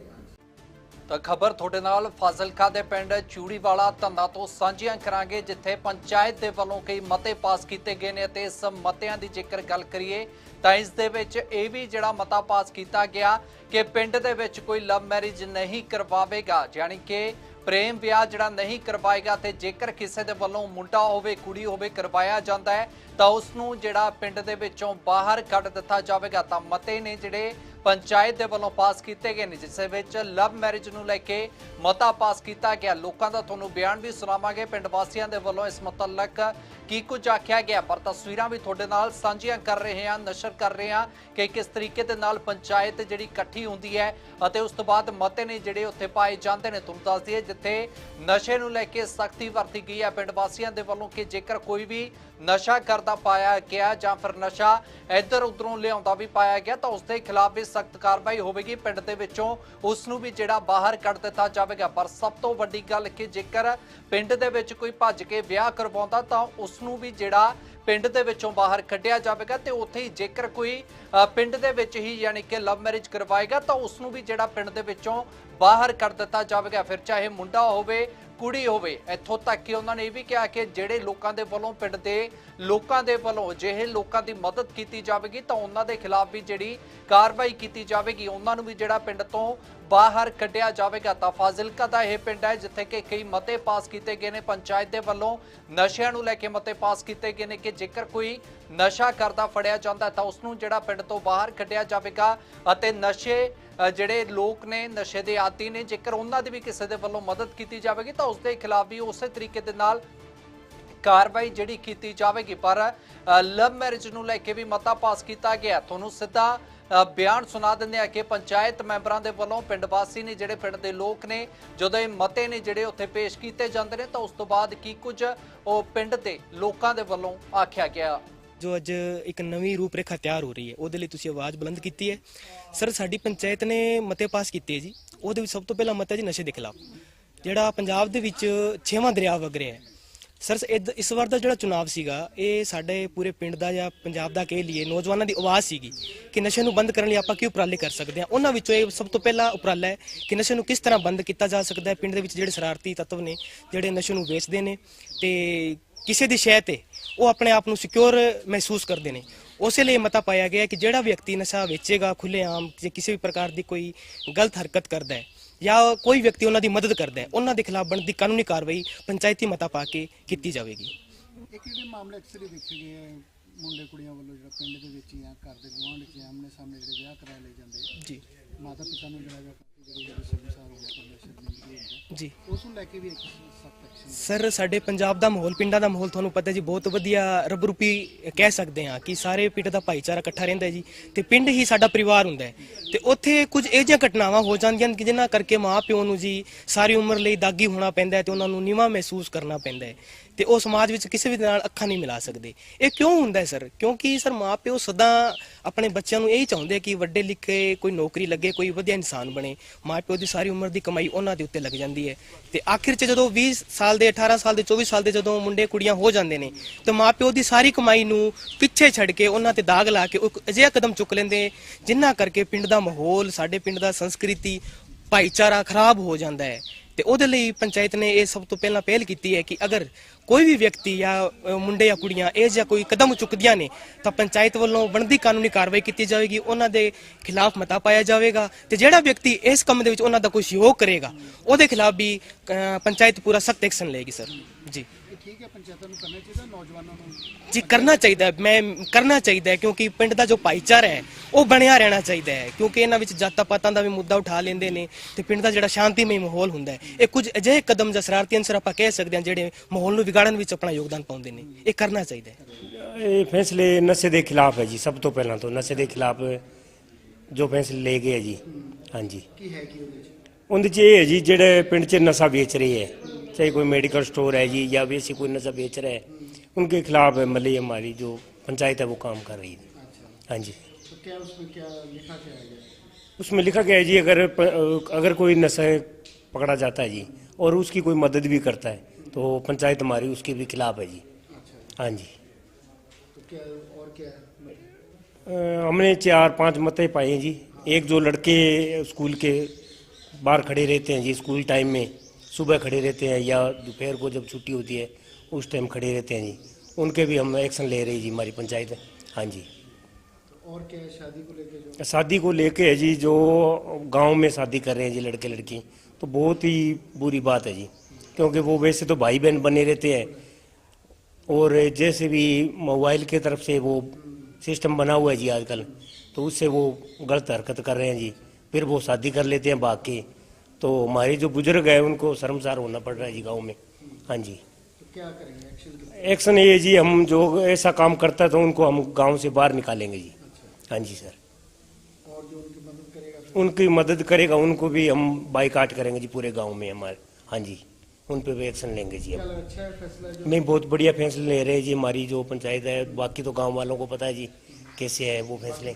ਤਾਂ ਖਬਰ ਤੁਹਾਡੇ ਨਾਲ ਫਾਜ਼ਿਲਕਾ ਦੇ ਪਿੰਡ ਚੂੜੀਵਾਲਾ ਧੰਦਾ ਤੋਂ ਸਾਂਝੀਆਂ ਕਰਾਂਗੇ, ਜਿੱਥੇ ਪੰਚਾਇਤ ਦੇ ਵੱਲੋਂ ਕਈ ਮਤੇ ਪਾਸ ਕੀਤੇ ਗਏ ਨੇ ਅਤੇ ਇਸ ਮਤਿਆਂ ਦੀ ਜੇਕਰ ਗੱਲ ਕਰੀਏ ਤਾਂ ਇਸ ਦੇ ਵਿੱਚ ਇਹ ਵੀ ਜਿਹੜਾ ਮਤਾ ਪਾਸ ਕੀਤਾ ਗਿਆ ਕਿ ਪਿੰਡ ਦੇ ਵਿੱਚ ਕੋਈ ਲਵ ਮੈਰਿਜ ਨਹੀਂ ਕਰਵਾਵੇਗਾ ਯਾਨੀ ਕਿ ਪ੍ਰੇਮ ਵਿਆਹ ਜਿਹੜਾ ਨਹੀਂ ਕਰਵਾਏਗਾ ਤੇ ਜੇਕਰ ਕਿਸੇ ਦੇ ਵੱਲੋਂ ਮੁੰਡਾ ਹੋਵੇ, ਕੁੜੀ ਹੋਵੇ ਕਰਵਾਇਆ ਜਾਂਦਾ ਹੈ, ਤਾਂ ਉਸ ਨੂੰ ਜਿਹੜਾ ਪਿੰਡ ਦੇ ਵਿੱਚੋਂ ਬਾਹਰ ਕੱਢ ਦਿੱਤਾ ਜਾਵੇਗਾ। ਤਾਂ ਮਤੇ ਨੇ ਜਿਹੜੇ ਪੰਚਾਇਤ ਦੇ ਵੱਲੋਂ ਪਾਸ ਕੀਤੇ ਗਏ ਨੇ, ਜਿਸ ਵਿੱਚ ਲਵ ਮੈਰਿਜ ਨੂੰ ਲੈ ਕੇ ਮਤਾ ਪਾਸ ਕੀਤਾ ਗਿਆ। ਲੋਕਾਂ ਦਾ ਤੁਹਾਨੂੰ ਬਿਆਨ ਵੀ ਸੁਣਾਵਾਂਗੇ। ਪਿੰਡ ਵਾਸੀਆਂ ਦੇ ਵੱਲੋਂ ਇਸ ਮੁਤਲਕ ਕੀ ਕੁਝ ਆਖਿਆ ਗਿਆ, ਪਰ ਤਸਵੀਰਾਂ ਵੀ ਤੁਹਾਡੇ ਨਾਲ ਸਾਂਝੀਆਂ ਕਰ ਰਹੇ ਹਾਂ, ਨਸ਼ਰ ਕਰ ਰਹੇ ਹਾਂ ਕਿ ਕਿਸ ਤਰੀਕੇ ਦੇ ਨਾਲ ਪੰਚਾਇਤ ਜਿਹੜੀ ਇਕੱਠੀ ਹੁੰਦੀ ਹੈ ਅਤੇ ਉਸ ਤੋਂ ਬਾਅਦ ਮਤੇ ਨੇ ਜਿਹੜੇ ਉੱਥੇ ਪਾਏ ਜਾਂਦੇ ਨੇ। ਤੁਹਾਨੂੰ ਦੱਸ ਦਈਏ, ਜਿੱਥੇ ਨਸ਼ੇ ਨੂੰ ਲੈ ਕੇ ਸਖਤੀ ਵਰਤੀ ਗਈ ਹੈ, ਪਿੰਡ ਵਾਸੀਆਂ ਦੇ ਵੱਲੋਂ ਕਿ ਜੇਕਰ ਕੋਈ ਵੀ ਨਸ਼ਾ ਕਰਦਾ ਪਾਇਆ ਗਿਆ ਜਾਂ ਫਿਰ ਨਸ਼ਾ ਇੱਧਰ ਉੱਧਰੋਂ ਲਿਆਉਂਦਾ ਵੀ ਪਾਇਆ ਗਿਆ, ਤਾਂ ਉਸ ਦੇ ਖਿਲਾਫ ਵੀ ਸਖਤ ਕਾਰਵਾਈ ਹੋਵੇਗੀ। ਪਿੰਡ ਦੇ ਵਿੱਚੋਂ ਉਸ ਨੂੰ ਵੀ ਜਿਹੜਾ ਬਾਹਰ ਕੱਢ ਦਿੱਤਾ ਜਾਵੇਗਾ। ਪਰ ਸਭ ਤੋਂ ਵੱਡੀ ਗੱਲ ਕਿ ਜੇਕਰ ਪਿੰਡ ਦੇ ਵਿੱਚ ਕੋਈ ਭੱਜ ਕੇ ਵਿਆਹ ਕਰਵਾਉਂਦਾ, ਤਾਂ ਉਸ ਨੂੰ ਵੀ ਜਿਹੜਾ ਪਿੰਡ ਦੇ ਵਿੱਚੋਂ ਬਾਹਰ ਕੱਢਿਆ ਜਾਵੇਗਾ ਤੇ ਉੱਥੇ ਹੀ ਜੇਕਰ ਕੋਈ ਪਿੰਡ ਦੇ ਵਿੱਚ ਹੀ ਯਾਨੀ ਕਿ ਲਵ ਮੈਰਿਜ ਕਰਵਾਏਗਾ, ਤਾਂ ਉਸ ਨੂੰ ਵੀ ਜਿਹੜਾ ਪਿੰਡ ਦੇ ਵਿੱਚੋਂ ਬਾਹਰ ਕੱਢ ਦਿੱਤਾ ਜਾਵੇਗਾ। ਫਿਰ ਚਾਹੇ ਮੁੰਡਾ ਹੋਵੇ ਕੁੜੀ ਹੋਵੇ, ਇੱਥੋਂ ਤੱਕ ਕਿ ਉਹਨਾਂ ਨੇ ਇਹ ਵੀ ਕਿਹਾ ਕਿ ਜਿਹੜੇ ਲੋਕਾਂ ਦੇ ਵੱਲੋਂ ਪਿੰਡ ਦੇ ਲੋਕਾਂ ਦੇ ਵੱਲੋਂ ਜਿਹੇ ਲੋਕਾਂ ਦੀ ਮਦਦ ਕੀਤੀ ਜਾਵੇਗੀ, ਤਾਂ ਉਹਨਾਂ ਦੇ ਖਿਲਾਫ ਵੀ ਜਿਹੜੀ ਕਾਰਵਾਈ ਕੀਤੀ ਜਾਵੇਗੀ, ਉਹਨਾਂ ਨੂੰ ਵੀ ਜਿਹੜਾ ਪਿੰਡ ਤੋਂ ਬਾਹਰ ਕੱਢਿਆ ਜਾਵੇਗਾ। ਤਾਂ ਫਾਜ਼ਿਲਕਾ ਦਾ ਇਹ ਪਿੰਡ ਹੈ, ਜਿੱਥੇ ਕਿ ਕਈ ਮਤੇ ਪਾਸ ਕੀਤੇ ਗਏ ਨੇ। ਪੰਚਾਇਤ ਦੇ ਵੱਲੋਂ ਨਸ਼ਿਆਂ ਨੂੰ ਲੈ ਕੇ ਮਤੇ ਪਾਸ ਕੀਤੇ ਗਏ ਨੇ ਕਿ ਜੇਕਰ ਕੋਈ ਨਸ਼ਾ ਕਰਦਾ ਫੜਿਆ ਜਾਂਦਾ ਤਾਂ ਉਸ ਨੂੰ ਜਿਹੜਾ ਪਿੰਡ ਤੋਂ ਬਾਹਰ ਕੱਢਿਆ ਜਾਵੇਗਾ ਅਤੇ ਨਸ਼ੇ ਜਿਹੜੇ ਲੋਕ ਨੇ, ਨਸ਼ੇ ਦੇ ਆਦੀ ਨੇ, ਜੇਕਰ ਉਹਨਾਂ ਦੀ ਵੀ ਕਿਸੇ ਦੇ ਵੱਲੋਂ ਮਦਦ ਕੀਤੀ ਜਾਵੇਗੀ ਤਾਂ ਉਸ ਦੇ ਖਿਲਾਫ ਵੀ ਉਸੇ ਤਰੀਕੇ ਦੇ ਨਾਲ ਕਾਰਵਾਈ ਜਿਹੜੀ ਕੀਤੀ ਜਾਵੇਗੀ। ਪਰ ਲਵ ਮੈਰਿਜ ਨੂੰ ਲੈ ਕੇ ਵੀ ਮਤਾ ਪਾਸ ਕੀਤਾ ਗਿਆ ਤੁਹਾਨੂੰ ਸਿੱਧਾ ਬਿਆਨ ਸੁਣਾ ਦਿੰਦੇ ਆ ਕਿ ਪੰਚਾਇਤ ਮੈਂਬਰਾਂ ਦੇ ਵੱਲੋਂ ਪਿੰਡ ਵਾਸੀ ਨੇ, ਜਿਹੜੇ ਪਿੰਡ ਦੇ ਲੋਕ ਨੇ, ਜਦੋਂ ਇਹ ਮਤੇ ਨੇ ਜਿਹੜੇ ਉੱਥੇ ਪੇਸ਼ ਕੀਤੇ ਜਾਂਦੇ ਨੇ ਤਾਂ ਉਸ ਤੋਂ ਬਾਅਦ ਕੀ ਕੁਝ ਉਹ ਪਿੰਡ ਦੇ ਲੋਕਾਂ ਦੇ ਵੱਲੋਂ ਆਖਿਆ ਗਿਆ। ਜੋ ਅੱਜ ਇੱਕ ਨਵੀਂ ਰੂਪਰੇਖਾ ਤਿਆਰ ਹੋ ਰਹੀ ਹੈ, ਉਹਦੇ ਲਈ ਤੁਸੀਂ ਆਵਾਜ਼ ਬੁਲੰਦ ਕੀਤੀ ਹੈ। ਸਰ, ਸਾਡੀ ਪੰਚਾਇਤ ਨੇ ਮਤੇ ਪਾਸ ਕੀਤੇ ਹੈ ਜੀ। ਉਹਦੇ ਵਿੱਚ ਸਭ ਤੋਂ ਪਹਿਲਾ ਮਤਾ ਜੀ ਨਸ਼ੇ ਦੇ ਖਿਲਾਫ। ਜਿਹੜਾ ਪੰਜਾਬ ਦੇ ਵਿੱਚ ਛੇਵਾਂ ਦਰਿਆ ਵਗ ਰਿਹਾ ਹੈ। ਸਰ ਇਦ- ਇਸ ਵਾਰ ਦਾ ਜਿਹੜਾ ਚੁਣਾਵ ਸੀਗਾ, ਇਹ ਸਾਡੇ ਪੂਰੇ ਪਿੰਡ ਦਾ ਜਾਂ ਪੰਜਾਬ ਦਾ ਕਹਿ ਲਈਏ, ਨੌਜਵਾਨਾਂ ਦੀ ਆਵਾਜ਼ ਸੀਗੀ ਕਿ ਨਸ਼ੇ ਨੂੰ ਬੰਦ ਕਰਨ ਲਈ ਆਪਾਂ ਕੀ ਉਪਰਾਲੇ ਕਰ ਸਕਦੇ ਹਾਂ। ਉਹਨਾਂ ਵਿੱਚੋਂ ਇਹ ਸਭ ਤੋਂ ਪਹਿਲਾ ਉਪਰਾਲਾ ਹੈ ਕਿ ਨਸ਼ੇ ਨੂੰ ਕਿਸ ਤਰ੍ਹਾਂ ਬੰਦ ਕੀਤਾ ਜਾ ਸਕਦਾ ਹੈ। ਪਿੰਡ ਦੇ ਵਿੱਚ ਜਿਹੜੇ ਸ਼ਰਾਰਤੀ ਤੱਤਵ ਨੇ, ਜਿਹੜੇ ਨਸ਼ੇ ਨੂੰ ਵੇਚਦੇ ਨੇ, ਤੇ ਕਿਸੇ ਦੀ ਸ਼ਹਿ ਤੇ ਉਹ ਆਪਣੇ ਆਪ ਨੂੰ ਸਿਕਿਉਰ ਮਹਿਸੂਸ ਕਰਦੇ ਨੇ। ਉਸੇ ਲਈ ਮਤਾ ਪਾਇਆ ਗਿਆ ਕਿ ਜਿਹੜਾ ਵਿਅਕਤੀ ਨਸ਼ਾ ਵੇਚੇਗਾ ਖੁੱਲੇਆਮ ਜੇ ਕਿਸੇ ਵੀ ਪ੍ਰਕਾਰ ਦੀ ਕੋਈ ਗਲਤ ਹਰਕਤ ਕਰਦਾ ਹੈ ਜਾਂ ਕੋਈ ਵਿਅਕਤੀ ਉਹਨਾਂ ਦੀ ਮਦਦ ਕਰਦਾ ਹੈ ਉਹਨਾਂ ਦੇ ਖਿਲਾਫ ਬਣਦੀ ਕਾਨੂੰਨੀ ਕਾਰਵਾਈ ਪੰਚਾਇਤੀ ਮਤਾ ਪਾ ਕੇ ਕੀਤੀ ਜਾਵੇਗੀ। ਇੱਕ ਜਿਹੜੇ ਮਾਮਲੇ ਅਕਸਰ ਹੀ ਵੇਖੇ ਗਏ ਆ ਮੁੰਡੇ ਕੁੜੀਆਂ ਵੱਲੋਂ ਜਿਹੜਾ ਪਿੰਡ ਦੇ ਵਿੱਚ ਜਾਂ ਘਰ ਦੇ ਗੁਆਂਢ 'ਚ ਆਮਨੇ ਸਾਹਮਣੇ ਜਿਹੜੇ ਵਿਆਹ ਕਰਾ ਲਏ ਜਾਂਦੇ ਜੀ। ਮਾਤਾ ਪਿਤਾ ਨੂੰ ਜਿਹੜਾ ਹੈਗਾ ਜੀ। ਉਸ ਨੂੰ ਲੈ ਕੇ ਵੀ ਇੱਕ ਸਰ ਸਾਡੇ ਪੰਜਾਬ ਦਾ ਮਾਹੌਲ ਪਿੰਡਾਂ ਦਾ ਮਾਹੌਲ ਤੁਹਾਨੂੰ ਪਤਾ ਜੀ ਬਹੁਤ ਵਧੀਆ ਰੱਬ ਰੂਪੀ ਕਹਿ ਸਕਦੇ ਹਾਂ ਕਿ ਸਾਰੇ ਪਿੰਡ ਦਾ ਭਾਈਚਾਰਾ ਇਕੱਠਾ ਰਹਿੰਦਾ ਜੀ ਤੇ ਪਿੰਡ ਹੀ ਸਾਡਾ ਪਰਿਵਾਰ ਹੁੰਦਾ ਹੈ। ਤੇ ਉੱਥੇ ਕੁਝ ਇਹ ਜਿਹੀਆਂ ਘਟਨਾਵਾਂ ਹੋ ਜਾਂਦੀਆਂ ਕਿ ਜਿਨ੍ਹਾਂ ਕਰਕੇ ਮਾਂ ਪਿਓ ਨੂੰ ਜੀ ਸਾਰੀ ਉਮਰ ਲਈ ਦਾਗੀ ਹੋਣਾ ਪੈਂਦਾ ਹੈ ਤੇ ਉਹਨਾਂ ਨੂੰ ਨੀਵਾਂ ਮਹਿਸੂਸ ਕਰਨਾ ਪੈਂਦਾ ਹੈ। ਤੇ ਉਹ ਸਮਾਜ ਵਿੱਚ ਕਿਸੇ ਵੀ ਨਾਲ ਅੱਖਾਂ ਨਹੀਂ ਮਿਲਾ ਸਕਦੇ। ਇਹ ਕਿਉਂ ਹੁੰਦਾ ਹੈ, ਸਰ? ਕਿਉਂਕਿ, ਸਰ ਮਾਂ ਪਿਓ ਸਦਾ ਆਪਣੇ ਬੱਚਿਆਂ ਨੂੰ ਇਹ ਹੀ ਚਾਹੁੰਦੇ ਕਿ ਵੱਡੇ ਲਿਖੇ, ਕੋਈ ਨੌਕਰੀ ਲੱਗੇ, ਕੋਈ ਵਧੀਆ ਇਨਸਾਨ ਬਣੇ। ਮਾਂ ਪਿਓ ਦੀ ਸਾਰੀ ਉਮਰ ਦੀ ਕਮਾਈ ਉਹਨਾਂ ਦੇ ਉੱਤੇ ਲੱਗ ਜਾਂਦੀ ਹੈ। ਤੇ ਆਖਿਰ 'ਚ ਜਦੋਂ 20 ਸਾਲ ਦੇ 18 ਸਾਲ ਦੇ 24 ਸਾਲ ਦੇ ਜਦੋਂ ਮੁੰਡੇ, ਕੁੜੀਆਂ ਹੋ ਜਾਂਦੇ ਨੇ, ਤੇ ਮਾਂ ਪਿਓ ਦੀ ਸਾਰੀ ਕਮਾਈ ਨੂੰ ਪਿੱਛੇ ਛੱਡ ਕੇ ਉਹਨਾਂ ਤੇ ਦਾਗ ਲਾ ਕੇ ਉਹ ਅਜਿਹਾ ਕਦਮ ਚੁੱਕ ਲੈਂਦੇ ਜਿੰਨਾ ਕਰਕੇ ਪਿੰਡ ਦਾ ਮਾਹੌਲ, ਸਾਡੇ ਪਿੰਡ ਦਾ ਸੰਸਕ੍ਰਿਤੀ, ਭਾਈਚਾਰਾ ਖਰਾਬ ਹੋ ਜਾਂਦਾ ਹੈ। ਤੇ ਉਹਦੇ ਲਈ ਪੰਚਾਇਤ ਨੇ ਇਹ ਸਭ ਤੋਂ ਪਹਿਲਾਂ ਪਹਿਲ ਕੀਤੀ ਹੈ ਕਿ ਅਗਰ ਕੋਈ ਵੀ ਵਿਅਕਤੀ ਜਾਂ ਮੁੰਡੇ ਜਾਂ ਕੁੜੀਆਂ ਇਹ ਜਿਹਾ ਕੋਈ ਕਦਮ ਚੁੱਕਦੀਆਂ ਨੇ, ਤਾਂ ਪੰਚਾਇਤ ਵੱਲੋਂ ਬਣਦੀ ਕਾਨੂੰਨੀ ਕਾਰਵਾਈ ਕੀਤੀ ਜਾਵੇਗੀ, ਉਹਨਾਂ ਦੇ ਖਿਲਾਫ ਮਤਾ ਪਾਇਆ ਜਾਵੇਗਾ ਤੇ ਜਿਹੜਾ ਵਿਅਕਤੀ ਇਸ ਕੰਮ ਦੇ ਵਿੱਚ ਉਹਨਾਂ ਦਾ ਕੋਈ ਸਹਿਯੋਗ ਕਰੇਗਾ, ਉਹਦੇ ਖਿਲਾਫ ਵੀ ਪੰਚਾਇਤ ਪੂਰਾ ਸਖਤ ਐਕਸ਼ਨ ਲਏਗੀ, ਸਰ। ਜੀ। ਠੀਕ ਹੈ ਪੰਚਾਇਤਾਂ ਨੂੰ ਕਰਨਾ ਚਾਹੀਦਾ ਨੌਜਵਾਨਾਂ ਨੂੰ? ਜੀ ਕਰਨਾ ਚਾਹੀਦਾ ਹੈ, ਮੈਂ ਕਰਨਾ ਚਾਹੀਦਾ ਹੈ ਕਿਉਂਕਿ ਪਿੰਡ ਦਾ ਜੋ ਭਾਈਚਾਰਾ ਹੈ ਉਹ ਬਣਿਆ ਰਹਿਣਾ ਚਾਹੀਦਾ ਹੈ। ਕਿਉਂਕਿ ਇਹਨਾਂ ਵਿੱਚ ਜਾਤਾਂ ਪਾਤਾਂ ਦਾ ਵੀ ਮੁੱਦਾ ਉਠਾ ਲੈਂਦੇ ਨੇ ਤੇ ਪਿੰਡ ਦਾ ਜਿਹੜਾ ਸ਼ਾਂਤੀਮਈ ਮਾਹੌਲ ਹੁੰਦਾ ਹੈ। ਇਹ ਕੁਝ ਅਜਿਹੇ ਕਦਮ ਜਾਂ ਸ਼ਰਾਰਤੀ ਅੰਸਰ ਆਪਾਂ ਕਹਿ ਸਕਦੇ ਹਾਂ ਜਿਹੜੇ ਮਾਹੌਲ ਨੂੰ ਵਿਗਾੜਨ ਵਿੱਚ ਆਪਣਾ ਯੋਗਦਾਨ ਪਾਉਂਦੇ ਨੇ। ਇਹ ਕਰਨਾ ਚਾਹੀਦਾ ਹੈ। ਇਹ ਫੈਸਲੇ ਨਸ਼ੇ ਦੇ ਖਿਲਾਫ ਹੈ ਜੀ ਸਭ ਤੋਂ ਪਹਿਲਾਂ ਤੋਂ ਨਸ਼ੇ ਦੇ ਖਿਲਾਫ ਜੋ ਫੈਸਲੇ ਲਏ ਗਏ ਹੈ ਜੀ। ਹਾਂਜੀ। ਕੀ ਹੈ ਕੀ ਉਹਦੇ ਚ ਉਹਦੇ 'ਚ ਇਹ ਹੈ ਜੀ ਜਿਹੜੇ ਪਿੰਡ 'ਚ ਨਸ਼ਾ ਵੇਚ ਰਹੇ ਹੈ ਚਾਹੇ कोई मेडिकल स्टोर है जी या वैसे कोई नशा बेच रहा है उनके खिलाफ मतलब हमारी जो पंचायत है वो काम कर रही है। अच्छा। हाँ जी। तो क्या उसमें क्या लिखा क्या है? उसमें लिखा गया है जी अगर अगर कोई नशा पकड़ा जाता है जी और उसकी कोई मदद भी करता है तो पंचायत हमारी उसके भी खिलाफ है जी। अच्छा। हाँ जी। तो क्या और क्या हमने चार पाँच मते पाए हैं जी। एक जो लड़के स्कूल के बाहर खड़े रहते हैं जी स्कूल टाइम में। सुबह खड़े रहते हैं या दोपहर को जब छुट्टी होती है उस टाइम खड़े रहते हैं जी। उनके भी हम एक्शन ले रही जी हमारी पंचायत। हाँ जी। तो और क्या है शादी को लेके जो? शादी को लेके है जी जो गाँव में शादी कर रहे हैं जी लड़के लड़की तो बहुत ही बुरी बात है जी। क्योंकि वो वैसे तो भाई बहन बने रहते हैं। और जैसे भी मोबाइल की तरफ़ से वो सिस्टम बना हुआ है जी आजकल तो उससे वो गलत हरकत कर रहे हैं जी। फिर वो शादी कर लेते हैं भाग के तो हमारे जो बुज़ुर्ग है उनको शर्मसार होना पड़ रहा है जी गाँव में। हाँ जी। तो एक्शन ये जी हम जो ऐसा काम करता है तो उनको हम गाँव से बाहर निकालेंगे जी। हाँ जी सर। और जो उनकी मदद करेगा उनकी मदद करेगा उनको भी हम बाइकाट करेंगे जी पूरे गाँव में हमारे। हाँ जी। उन पे भी एक्शन लेंगे जी हम। अच्छा नहीं बहुत बढ़िया फैसले ले रहे हैं जी हमारी जो पंचायत है बाकी तो गाँव वालों को पता है जी। कैसे है वो फैसले।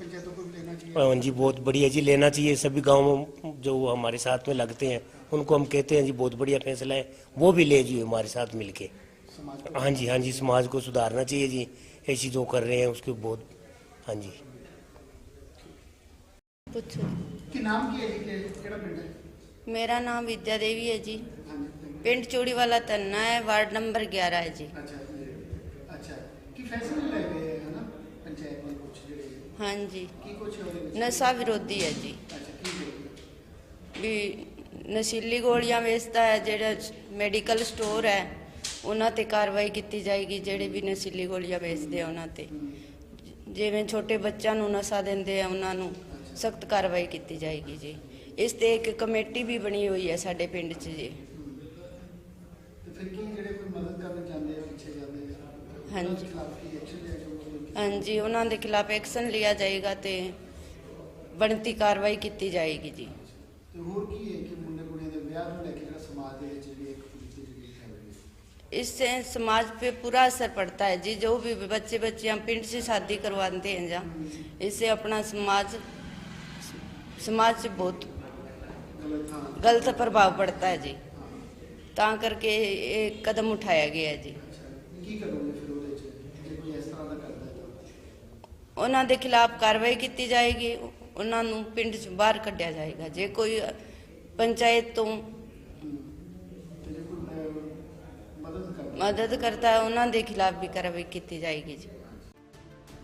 हाँ जी बहुत बढ़िया जी लेना चाहिए। सभी गाँव जो हमारे साथ में लगते हैं उनको हम कहते हैं जी बहुत बढ़िया फैसला है। वो भी ले जी हमारे साथ मिलके। हाँ जी हाँ जी समाज को सुधारना चाहिए जी। ऐसी जो कर रहे हैं उसके बहुत हाँ जी। नाम है मेरा नाम विद्या देवी है जी। पिंड चूड़ी वाला तन्ना है वार्ड नंबर ग्यारह है जी। अच्छा अच्छा। ਹਾਂਜੀ। ਕੀ ਕੁਝ ਨਸ਼ਾ ਵਿਰੋਧੀ ਹੈ ਜੀ। ਵੀ ਨਸ਼ੀਲੀ ਗੋਲੀਆਂ ਵੇਚਦਾ ਹੈ ਜਿਹੜਾ ਮੈਡੀਕਲ ਸਟੋਰ ਹੈ ਉਹਨਾਂ ਤੇ ਕਾਰਵਾਈ ਕੀਤੀ ਜਾਏਗੀ ਜਿਹੜੇ ਵੀ ਨਸ਼ੀਲੀ ਗੋਲੀਆਂ ਵੇਚਦੇ ਆ ਉਹਨਾਂ ਤੇ। ਜਿਵੇਂ ਛੋਟੇ ਬੱਚਿਆਂ ਨੂੰ ਨਸ਼ਾ ਦਿੰਦੇ ਆ ਉਹਨਾਂ ਨੂੰ ਸਖਤ ਕਾਰਵਾਈ ਕੀਤੀ ਜਾਏਗੀ ਜੀ। ਇਸ ਤੇ ਇੱਕ ਕਮੇਟੀ ਵੀ ਬਣੀ ਹੋਈ ਹੈ ਸਾਡੇ ਪਿੰਡ 'ਚ ਜੀ। ਤੇ ਫਿਰ ਕੀ ਜਿਹੜੇ ਕੋਈ ਮਦਦ ਕਰਨ ਜਾਂਦੇ ਆ ਪਿੱਛੇ ਜਾਂਦੇ ਆ? ਹਾਂਜੀ। ਉਹਨਾਂ ਦੇ ਖਿਲਾਫ ਕੀ ਐਕਸ਼ਨ ਲਿਆ ਜਾਊਗਾ ਹਾਂਜੀ ਉਹਨਾਂ ਦੇ ਖਿਲਾਫ ਐਕਸ਼ਨ ਲਿਆ ਜਾਏਗਾ ਤੇ ਬਣਤੀ ਕਾਰਵਾਈ ਕੀਤੀ ਜਾਏਗੀ ਜੀ ਤੇ ਹੋਰ ਕੀ ਹੈ ਕਿ ਮੁੰਡੇ ਕੁੜੀਆਂ ਦੇ ਵਿਆਹ ਨੂੰ ਲੈ ਕੇ ਜਿਹੜਾ ਸਮਾਜ ਦੇ ਵਿੱਚ ਜਿਹੜੀ ਇੱਕ ਪੁਲਿਸ ਦੀ ਜਿਹੜੀ ਚੱਲ ਰਹੀ ਹੈ इससे समाज पे पूरा असर पड़ता है जी जो भी बच्चे बच्चियां पिंड से शादी करवाते हैं जहाँ इससे अपना समाज समाज से बहुत ਗਲਤ ਹਾਂ गलत प्रभाव पड़ता है जी ਤਾਂ ਕਰਕੇ ਇਹ ਕਦਮ ਉਠਾਇਆ ਗਿਆ ਹੈ ਜੀ ਕੀ ਕਰੋਗੇ ਉਹਨਾਂ ਦੇ ਖਿਲਾਫ ਕਾਰਵਾਈ ਕੀਤੀ ਜਾਏਗੀ, ਉਹਨਾਂ ਨੂੰ ਪਿੰਡ ਚ ਬਾਹਰ ਕੱਢਿਆ ਜਾਏਗਾ। ਜੇ ਕੋਈ ਪੰਚਾਇਤ ਤੋਂ ਮਦਦ ਕਰਤਾ ਹੈ, ਉਹਨਾਂ ਦੇ ਖਿਲਾਫ ਵੀ ਕਾਰਵਾਈ ਕੀਤੀ ਜਾਏਗੀ ਜੀ।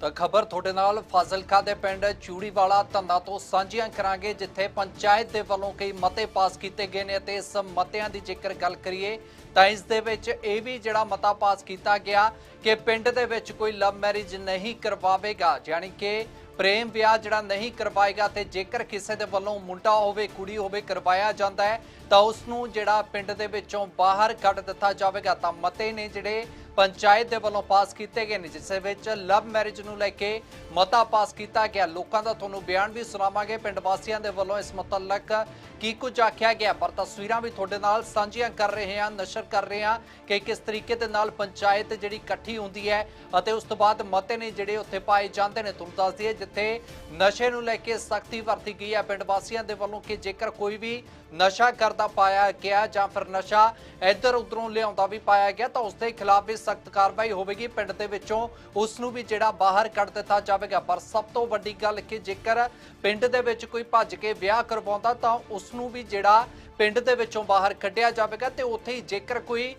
ਤਾਂ ਖਬਰ ਤੁਹਾਡੇ ਨਾਲ ਫਾਜ਼ਿਲਕਾ ਦੇ ਪਿੰਡ ਚੂੜੀਵਾਲਾ ਧੰਦਾ ਤੋਂ ਸਾਂਝੀਆਂ ਕਰਾਂਗੇ, ਜਿੱਥੇ ਪੰਚਾਇਤ ਦੇ ਵੱਲੋਂ ਕਈ ਮਤੇ ਪਾਸ ਕੀਤੇ ਗਏ ਨੇ ਅਤੇ ਇਸ ਮਤਿਆਂ ਦੀ ਜੇਕਰ ਗੱਲ ਕਰੀਏ ਤਾਂ ਇਸ ਦੇ ਵਿੱਚ ਇਹ ਵੀ ਜਿਹੜਾ ਮਤਾ ਪਾਸ ਕੀਤਾ ਗਿਆ ਕਿ ਪਿੰਡ ਦੇ ਵਿੱਚ ਕੋਈ ਲਵ ਮੈਰਿਜ ਨਹੀਂ ਕਰਵਾਵੇਗਾ, ਯਾਨੀ ਕਿ ਪ੍ਰੇਮ ਵਿਆਹ ਜਿਹੜਾ ਨਹੀਂ ਕਰਵਾਏਗਾ ਤੇ ਜੇਕਰ ਕਿਸੇ ਦੇ ਵੱਲੋਂ ਮੁੰਡਾ ਹੋਵੇ, ਕੁੜੀ ਹੋਵੇ ਕਰਵਾਇਆ ਜਾਂਦਾ ਹੈ, ਤਾਂ ਉਸ ਨੂੰ ਜਿਹੜਾ ਪਿੰਡ ਦੇ ਵਿੱਚੋਂ ਬਾਹਰ ਕੱਢ ਦਿੱਤਾ ਜਾਵੇਗਾ। ਤਾਂ ਮਤੇ ਨੇ ਜਿਹੜੇ ਪੰਚਾਇਤ ਦੇ ਵੱਲੋਂ ਪਾਸ ਕੀਤੇ ਗਏ ਨੇ, ਜਿਸ ਵਿੱਚ ਲਵ ਮੈਰਿਜ ਨੂੰ ਲੈ ਕੇ ਮਤਾ ਪਾਸ ਕੀਤਾ ਗਿਆ। ਲੋਕਾਂ ਦਾ ਤੁਹਾਨੂੰ ਬਿਆਨ ਵੀ ਸੁਣਾਵਾਂਗੇ। ਪਿੰਡ ਵਾਸੀਆਂ ਦੇ ਵੱਲੋਂ ਇਸ ਮੁਤਲਕ ਕੀ ਕੁਝ ਆਖਿਆ ਗਿਆ, ਪਰ ਤਸਵੀਰਾਂ ਵੀ ਤੁਹਾਡੇ ਨਾਲ ਸਾਂਝੀਆਂ ਕਰ ਰਹੇ ਹਾਂ, ਨਸ਼ਰ ਕਰ ਰਹੇ ਹਾਂ ਕਿ ਕਿਸ ਤਰੀਕੇ ਦੇ ਨਾਲ ਪੰਚਾਇਤ ਜਿਹੜੀ ਇਕੱਠੀ ਹੁੰਦੀ ਹੈ ਅਤੇ ਉਸ ਤੋਂ ਬਾਅਦ ਮਤੇ ਨੇ ਜਿਹੜੇ ਉੱਥੇ ਪਾਏ ਜਾਂਦੇ ਨੇ। ਤੁਹਾਨੂੰ ਦੱਸ ਦਈਏ, ਜਿੱਥੇ ਨਸ਼ੇ ਨੂੰ ਲੈ ਕੇ ਸਖਤੀ ਵਰਤੀ ਗਈ ਹੈ, ਪਿੰਡ ਵਾਸੀਆਂ ਦੇ ਵੱਲੋਂ ਕਿ ਜੇਕਰ ਕੋਈ ਵੀ ਨਸ਼ਾ ਕਰਦਾ ਪਾਇਆ ਗਿਆ ਜਾਂ ਫਿਰ ਨਸ਼ਾ ਇੱਧਰ ਉੱਧਰੋਂ ਲਿਆਉਂਦਾ ਵੀ ਪਾਇਆ ਗਿਆ, ਤਾਂ ਉਸ ਦੇ ਖਿਲਾਫ ਵੀ ਸਖਤ ਕਾਰਵਾਈ ਹੋਵੇਗੀ। ਪਿੰਡ ਦੇ ਵਿੱਚੋਂ ਉਸ ਨੂੰ ਵੀ ਜਿਹੜਾ ਬਾਹਰ ਕੱਢ ਦਿੱਤਾ ਜਾਵੇਗਾ। ਪਰ ਸਭ ਤੋਂ ਵੱਡੀ ਗੱਲ ਕਿ ਜੇਕਰ ਪਿੰਡ ਦੇ ਵਿੱਚ ਕੋਈ ਭੱਜ ਕੇ ਵਿਆਹ ਕਰਵਾਉਂਦਾ ਤਾਂ ਉਸ ਨੂੰ ਵੀ ਜਿਹੜਾ ਪਿੰਡ ਦੇ ਵਿੱਚੋਂ ਬਾਹਰ ਕੱਢਿਆ ਜਾਵੇਗਾ ਤੇ ਉੱਥੇ ਹੀ ਜੇਕਰ ਕੋਈ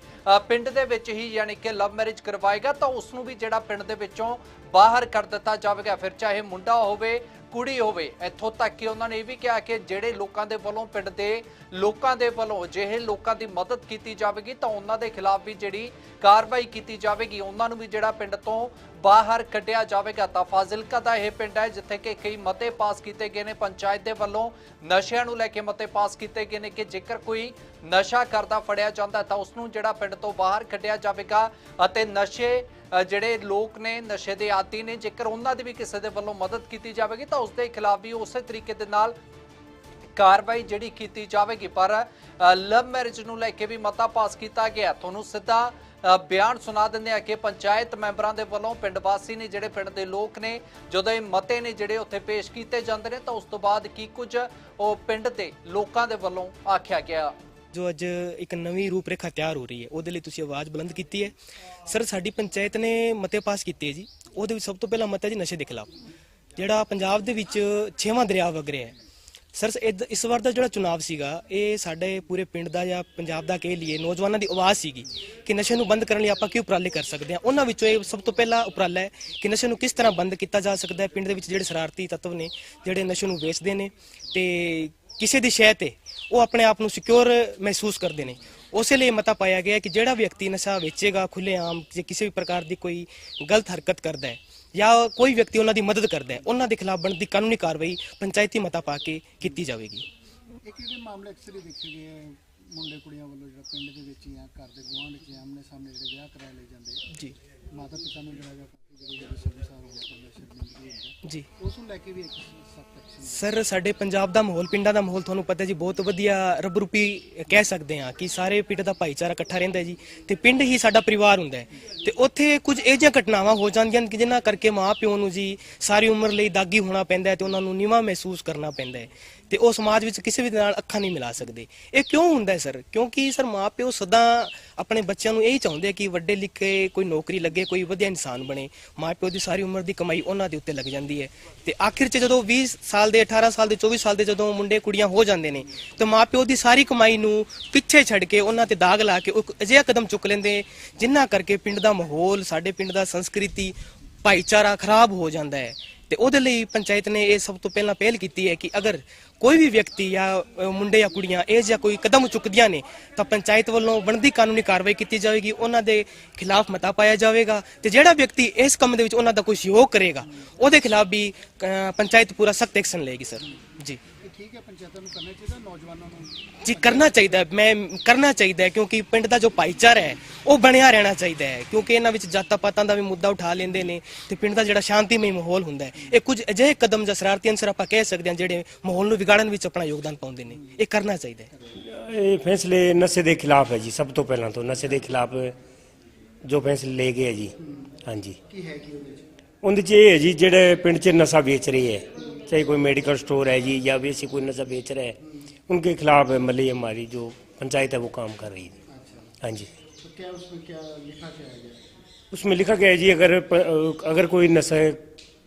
ਪਿੰਡ ਦੇ ਵਿੱਚ ਹੀ ਯਾਨੀ ਕਿ ਲਵ ਮੈਰਿਜ ਕਰਵਾਏਗਾ ਤਾਂ ਉਸ ਨੂੰ ਵੀ ਜਿਹੜਾ ਪਿੰਡ ਦੇ ਵਿੱਚੋਂ ਬਾਹਰ ਕੱਢ ਦਿੱਤਾ ਜਾਵੇਗਾ। ਫਿਰ ਚਾਹੇ ਮੁੰਡਾ ਹੋਵੇ, ਕੁੜੀ ਹੋਵੇ, ਇੱਥੋਂ ਤੱਕ ਕਿ ਉਹਨਾਂ ਨੇ ਇਹ ਵੀ ਕਿਹਾ ਕਿ ਜਿਹੜੇ ਲੋਕਾਂ ਦੇ ਵੱਲੋਂ, ਪਿੰਡ ਦੇ ਲੋਕਾਂ ਦੇ ਵੱਲੋਂ ਜਿਹੇ ਲੋਕਾਂ ਦੀ ਮਦਦ ਕੀਤੀ ਜਾਵੇਗੀ, ਤਾਂ ਉਹਨਾਂ ਦੇ ਖਿਲਾਫ ਵੀ ਜਿਹੜੀ ਕਾਰਵਾਈ ਕੀਤੀ ਜਾਵੇਗੀ, ਉਹਨਾਂ ਨੂੰ ਵੀ ਜਿਹੜਾ ਪਿੰਡ ਤੋਂ ਬਾਹਰ ਕੱਢਿਆ ਜਾਵੇਗਾ। ਤਾਂ ਫਾਜ਼ਿਲਕਾ ਦਾ ਇਹ ਪਿੰਡ ਹੈ, ਜਿੱਥੇ ਕਿ ਕਈ ਮਤੇ ਪਾਸ ਕੀਤੇ ਗਏ ਨੇ। ਪੰਚਾਇਤ ਦੇ ਵੱਲੋਂ ਨਸ਼ਿਆਂ ਨੂੰ ਲੈ ਕੇ ਮਤੇ ਪਾਸ ਕੀਤੇ ਗਏ ਨੇ ਕਿ ਜੇਕਰ ਕੋਈ ਨਸ਼ਾ ਕਰਦਾ, ਫੜਿਆ ਜਾਂਦਾ ਤਾਂ ਉਸ ਨੂੰ ਜਿਹੜਾ ਪਿੰਡ ਤੋਂ ਬਾਹਰ ਕੱਢਿਆ ਜਾਵੇਗਾ ਅਤੇ ਨਸ਼ੇ ਜਿਹੜੇ ਲੋਕ ਨੇ, ਨਸ਼ੇ ਦੇ ਆਦੀ ਨੇ, ਜੇਕਰ ਉਹਨਾਂ ਦੀ ਵੀ ਕਿਸੇ ਦੇ ਵੱਲੋਂ ਮਦਦ ਕੀਤੀ ਜਾਵੇਗੀ, ਤਾਂ ਉਸ ਦੇ ਖਿਲਾਫ ਵੀ ਉਸੇ ਤਰੀਕੇ ਦੇ ਨਾਲ ਕਾਰਵਾਈ ਜਿਹੜੀ ਕੀਤੀ ਜਾਵੇਗੀ। ਪਰ ਲਵ ਮੈਰਿਜ ਨੂੰ ਲੈ ਕੇ ਵੀ ਮਤਾ ਪਾਸ ਕੀਤਾ ਗਿਆ। ਤੁਹਾਨੂੰ ਸਿੱਧਾ ਬਿਆਨ ਸੁਣਾ ਦਿੰਦੇ ਆ ਕਿ ਪੰਚਾਇਤ ਮੈਂਬਰਾਂ ਦੇ ਵੱਲੋਂ ਪਿੰਡ ਵਾਸੀ ਨੇ, ਜਿਹੜੇ ਪਿੰਡ ਦੇ ਲੋਕ ਨੇ, ਜਦੋਂ ਇਹ ਮਤੇ ਨੇ ਜਿਹੜੇ ਉੱਥੇ ਪੇਸ਼ ਕੀਤੇ ਜਾਂਦੇ ਨੇ, ਤਾਂ ਉਸ ਤੋਂ ਬਾਅਦ ਕੀ ਕੁਝ ਉਹ ਪਿੰਡ ਦੇ ਲੋਕਾਂ ਦੇ ਵੱਲੋਂ ਆਖਿਆ ਗਿਆ। ਜੋ ਅੱਜ ਇੱਕ ਨਵੀਂ ਰੂਪਰੇਖਾ ਤਿਆਰ ਹੋ ਰਹੀ ਹੈ, ਉਹਦੇ ਲਈ ਤੁਸੀਂ ਆਵਾਜ਼ ਬੁਲੰਦ ਕੀਤੀ ਹੈ। ਸਰ ਸਾਡੀ ਪੰਚਾਇਤ ਨੇ ਮਤੇ ਪਾਸ ਕੀਤੇ ਜੀ। ਉਹਦੇ ਵਿੱਚ ਸਭ ਤੋਂ ਪਹਿਲਾ ਮਤਾ ਜੀ ਨਸ਼ੇ ਦੇ ਖਿਲਾਫ। ਜਿਹੜਾ ਪੰਜਾਬ ਦੇ ਵਿੱਚ ਛੇਵਾਂ ਦਰਿਆ ਵਗ ਰਿਹਾ ਹੈ। ਸਰ ਇਦ- ਇਸ ਵਾਰ ਦਾ ਜਿਹੜਾ ਚੁਣਾਵ ਸੀਗਾ, ਇਹ ਸਾਡੇ ਪੂਰੇ ਪਿੰਡ ਦਾ ਜਾਂ ਪੰਜਾਬ ਦਾ ਕਹਿ ਲਈਏ, ਨੌਜਵਾਨਾਂ ਦੀ ਆਵਾਜ਼ ਸੀਗੀ ਕਿ ਨਸ਼ੇ ਨੂੰ ਬੰਦ ਕਰਨ ਲਈ ਆਪਾਂ ਕੀ ਉਪਰਾਲੇ ਕਰ ਸਕਦੇ ਹਾਂ। ਉਹਨਾਂ ਵਿੱਚੋਂ ਇਹ ਸਭ ਤੋਂ ਪਹਿਲਾ ਉਪਰਾਲਾ ਹੈ ਕਿ ਨਸ਼ੇ ਨੂੰ ਕਿਸ ਤਰ੍ਹਾਂ ਬੰਦ ਕੀਤਾ ਜਾ ਸਕਦਾ ਹੈ। ਪਿੰਡ ਦੇ ਵਿੱਚ ਜਿਹੜੇ ਸ਼ਰਾਰਤੀ ਤੱਤਵ ਨੇ, ਜਿਹੜੇ ਨਸ਼ੇ ਨੂੰ ਵੇਚਦੇ ਨੇ, ਤੇ ਕਿਸੇ ਦੀ ਸ਼ੈ ਤੇ ਉਹ ਆਪਣੇ ਆਪ ਨੂੰ ਸਿਕਿਉਰ ਮਹਿਸੂਸ ਕਰਦੇ ਨੇ। ਉਸੇ ਲਈ ਮਤਾ ਪਾਇਆ ਗਿਆ ਕਿ ਜਿਹੜਾ ਵਿਅਕਤੀ ਨਸ਼ਾ ਵੇਚੇਗਾ ਖੁੱਲੇਆਮ ਜੇ ਕਿਸੇ ਵੀ ਪ੍ਰਕਾਰ ਦੀ ਕੋਈ ਗਲਤ ਹਰਕਤ ਕਰਦਾ ਹੈ ਜਾਂ ਕੋਈ ਵਿਅਕਤੀ ਉਹਨਾਂ ਦੀ ਮਦਦ ਕਰਦਾ ਹੈ ਉਹਨਾਂ ਦੇ ਖਿਲਾਫ ਬਣਦੀ ਕਾਨੂੰਨੀ ਕਾਰਵਾਈ ਪੰਚਾਇਤੀ ਮਤਾ ਪਾ ਕੇ ਕੀਤੀ ਜਾਵੇਗੀ। ਇੱਕ ਜਿਹੜੇ ਮਾਮਲੇ ਅਕਸਰ ਹੀ ਦੇਖੇ ਗਏ ਆ, ਮੁੰਡੇ ਕੁੜੀਆਂ ਵੱਲੋਂ ਜਿਹੜਾ ਪਿੰਡ ਦੇ ਵਿੱਚ ਜਾਂ ਘਰ ਦੇ ਗੁਆਂਢ 'ਚ ਜਾਂ ਆਮਨੇ ਸਾਹਮਣੇ ਜਿਹੜੇ ਵਿਆਹ ਕਰਾ ਲਏ ਜਾਂਦੇ ਜੀ। ਮਾਤਾ ਪਿਤਾ ਨੂੰ ਜਿਹੜਾ ਹੈਗਾ ਕਾਫੀ ਜੀ। ਉਸ ਨੂੰ ਲੈ ਕੇ ਵੀ ਇੱਕ ਸਰ, ਸਾਡੇ ਪੰਜਾਬ ਦਾ ਮਾਹੌਲ, ਪਿੰਡਾਂ ਦਾ ਮਾਹੌਲ ਤੁਹਾਨੂੰ ਪਤਾ ਜੀ, ਬਹੁਤ ਵਧੀਆ ਰੱਬ ਰੂਪੀ ਕਹਿ ਸਕਦੇ ਹਾਂ ਕਿ ਸਾਰੇ ਪਿੰਡ ਦਾ ਭਾਈਚਾਰਾ ਇਕੱਠਾ ਰਹਿੰਦਾ ਜੀ ਤੇ ਪਿੰਡ ਹੀ ਸਾਡਾ ਪਰਿਵਾਰ ਹੁੰਦਾ ਹੈ। ਤੇ ਉੱਥੇ ਕੁਝ ਇਹ ਜਿਹੀਆਂ ਘਟਨਾਵਾਂ ਹੋ ਜਾਂਦੀਆਂ ਨੇ ਕਿ ਜਿਨ੍ਹਾਂ ਕਰਕੇ ਮਾਂ ਪਿਓ ਨੂੰ ਜੀ ਸਾਰੀ ਉਮਰ ਲਈ ਦਾਗੀ ਹੋਣਾ ਪੈਂਦਾ ਹੈ ਤੇ ਉਹਨਾਂ ਨੂੰ ਨੀਵਾਂ ਮਹਿਸੂਸ ਕਰਨਾ ਪੈਂਦਾ ਹੈ। ਤੇ ਉਹ ਸਮਾਜ ਵਿੱਚ ਕਿਸੇ ਵੀ ਨਾਲ ਅੱਖਾਂ ਨਹੀਂ ਮਿਲਾ ਸਕਦੇ। ਇਹ ਕਿਉਂ ਹੁੰਦਾ ਹੈ, ਸਰ? ਕਿਉਂਕਿ, ਸਰ ਮਾਂ ਪਿਓ ਸਦਾ ਆਪਣੇ ਬੱਚਿਆਂ ਨੂੰ ਇਹੀ ਚਾਹੁੰਦੇ ਆ ਕਿ ਵੱਡੇ ਲਿਖੇ, ਕੋਈ ਨੌਕਰੀ ਲੱਗੇ, ਕੋਈ ਵਧੀਆ ਇਨਸਾਨ ਬਣੇ। ਮਾਂ ਪਿਓ ਦੀ ਸਾਰੀ ਉਮਰ ਦੀ ਕਮਾਈ ਉਹਨਾਂ ਦੇ ਉੱਤੇ ਲੱਗ ਜਾਂਦੀ ਹੈ। ਤੇ ਆਖਿਰ 'ਚ ਜਦੋਂ 20 ਸਾਲ ਦੇ 18 ਸਾਲ ਦੇ 24 ਸਾਲ ਦੇ ਜਦੋਂ ਮੁੰਡੇ, ਕੁੜੀਆਂ ਹੋ ਜਾਂਦੇ ਨੇ, ਤੇ ਮਾਂ ਪਿਓ ਦੀ ਸਾਰੀ ਕਮਾਈ ਨੂੰ ਪਿੱਛੇ ਛੱਡ ਕੇ ਉਹਨਾਂ ਤੇ ਦਾਗ ਲਾ ਕੇ ਉਹ ਅਜਿਹਾ ਕਦਮ ਚੁੱਕ ਲੈਂਦੇ ਜਿਨ੍ਹਾਂ ਕਰਕੇ ਪਿੰਡ ਦਾ ਮਾਹੌਲ, ਸਾਡੇ ਪਿੰਡ ਦਾ ਸੰਸਕ੍ਰਿਤੀ, ਭਾਈਚਾਰਾ ਖਰਾਬ ਹੋ ਜਾਂਦਾ ਹੈ। ਤੇ ਉਹਦੇ ਲਈ ਪੰਚਾਇਤ ਨੇ ਇਹ ਸਭ ਤੋਂ ਪਹਿਲਾਂ ਪਹਿਲ ਕੀਤੀ ਹੈ ਕਿ ਅਗਰ ਕੋਈ ਵੀ ਵਿਅਕਤੀ ਜਾਂ ਮੁੰਡੇ ਜਾਂ ਕੁੜੀਆਂ ਇਹ ਜਿਹਾ ਕੋਈ ਕਦਮ ਚੁੱਕਦੀਆਂ ਨੇ, ਤਾਂ ਪੰਚਾਇਤ ਵੱਲੋਂ ਬਣਦੀ ਕਾਨੂੰਨੀ ਕਾਰਵਾਈ ਕੀਤੀ ਜਾਵੇਗੀ, ਉਹਨਾਂ ਦੇ ਖਿਲਾਫ ਮਤਾ ਪਾਇਆ ਜਾਵੇਗਾ ਤੇ ਜਿਹੜਾ ਵਿਅਕਤੀ ਇਸ ਕੰਮ ਦੇ ਵਿੱਚ ਉਹਨਾਂ ਦਾ ਕੋਈ ਸਹਿਯੋਗ ਕਰੇਗਾ, ਉਹਦੇ ਖਿਲਾਫ ਵੀ ਪੰਚਾਇਤ ਪੂਰਾ ਸਖਤ ਐਕਸ਼ਨ ਲਏਗੀ, ਸਰ। ਜੀ। ਠੀਕ ਹੈ ਪੰਚਾਇਤਾਂ ਨੂੰ ਕਰਨਾ ਚਾਹੀਦਾ ਨੌਜਵਾਨਾਂ ਨੂੰ? ਜੀ ਕਰਨਾ ਚਾਹੀਦਾ ਹੈ, ਮੈਂ ਕਰਨਾ ਚਾਹੀਦਾ ਹੈ ਕਿਉਂਕਿ ਪਿੰਡ ਦਾ ਜੋ ਭਾਈਚਾਰਾ ਹੈ ਉਹ ਬਣਿਆ ਰਹਿਣਾ ਚਾਹੀਦਾ ਹੈ। ਕਿਉਂਕਿ ਇਹਨਾਂ ਵਿੱਚ ਜਾਤਾਂ ਪਾਤਾਂ ਦਾ ਵੀ ਮੁੱਦਾ ਉਠਾ ਲੈਂਦੇ ਨੇ ਤੇ ਪਿੰਡ ਦਾ ਜਿਹੜਾ ਸ਼ਾਂਤੀਮਈ ਮਾਹੌਲ ਹੁੰਦਾ ਹੈ ਇਹ ਕੁਝ ਅਜਿਹੇ ਕਦਮ ਜਾਂ ਸ਼ਰਾਰਤੀ ਅੰਸਰ ਆਪਾਂ ਕਹਿ ਸਕਦੇ ਹਾਂ ਜਿਹੜੇ ਮਾਹੌਲ ਨੂੰ ਵਿਗਾੜਨ ਵਿੱਚ ਆਪਣਾ ਯੋਗਦਾਨ ਪਾਉਂਦੇ ਨੇ। ਇਹ ਕਰਨਾ ਚਾਹੀਦਾ ਹੈ। ਇਹ ਫੈਸਲੇ ਨਸ਼ੇ ਦੇ ਖਿਲਾਫ ਹੈ ਜੀ ਸਭ ਤੋਂ ਪਹਿਲਾਂ ਤੋਂ ਨਸ਼ੇ ਦੇ ਖਿਲਾਫ ਜੋ ਫੈਸਲੇ ਲਏ ਗਏ ਹੈ ਜੀ। ਹਾਂਜੀ। ਕੀ ਹੈ ਕੀ ਉਹਦੇ 'ਚ ਉਹਦੇ 'ਚ ਇਹ ਹੈ ਜੀ ਜਿਹੜੇ ਪਿੰਡ 'ਚ ਨਸ਼ਾ ਵੇਚ ਰਹੇ ਹੈ ਚਾਹੇ कोई मेडिकल स्टोर है जी या वैसे कोई नशा बेच रहा है उनके खिलाफ मतलब हमारी जो पंचायत है वो काम कर रही है। अच्छा। हाँ जी। तो क्या उसमें क्या लिखा क्या है? गया उसमें लिखा गया है जी अगर अगर कोई नशा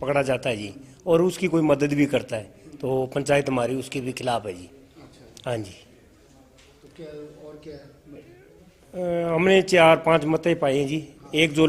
पकड़ा जाता है जी और उसकी कोई मदद भी करता है तो पंचायत हमारी उसके भी खिलाफ है जी। अच्छा। हाँ जी। तो क्या और क्या है? अ, हमने चार पाँच मते पाए हैं जी एक जो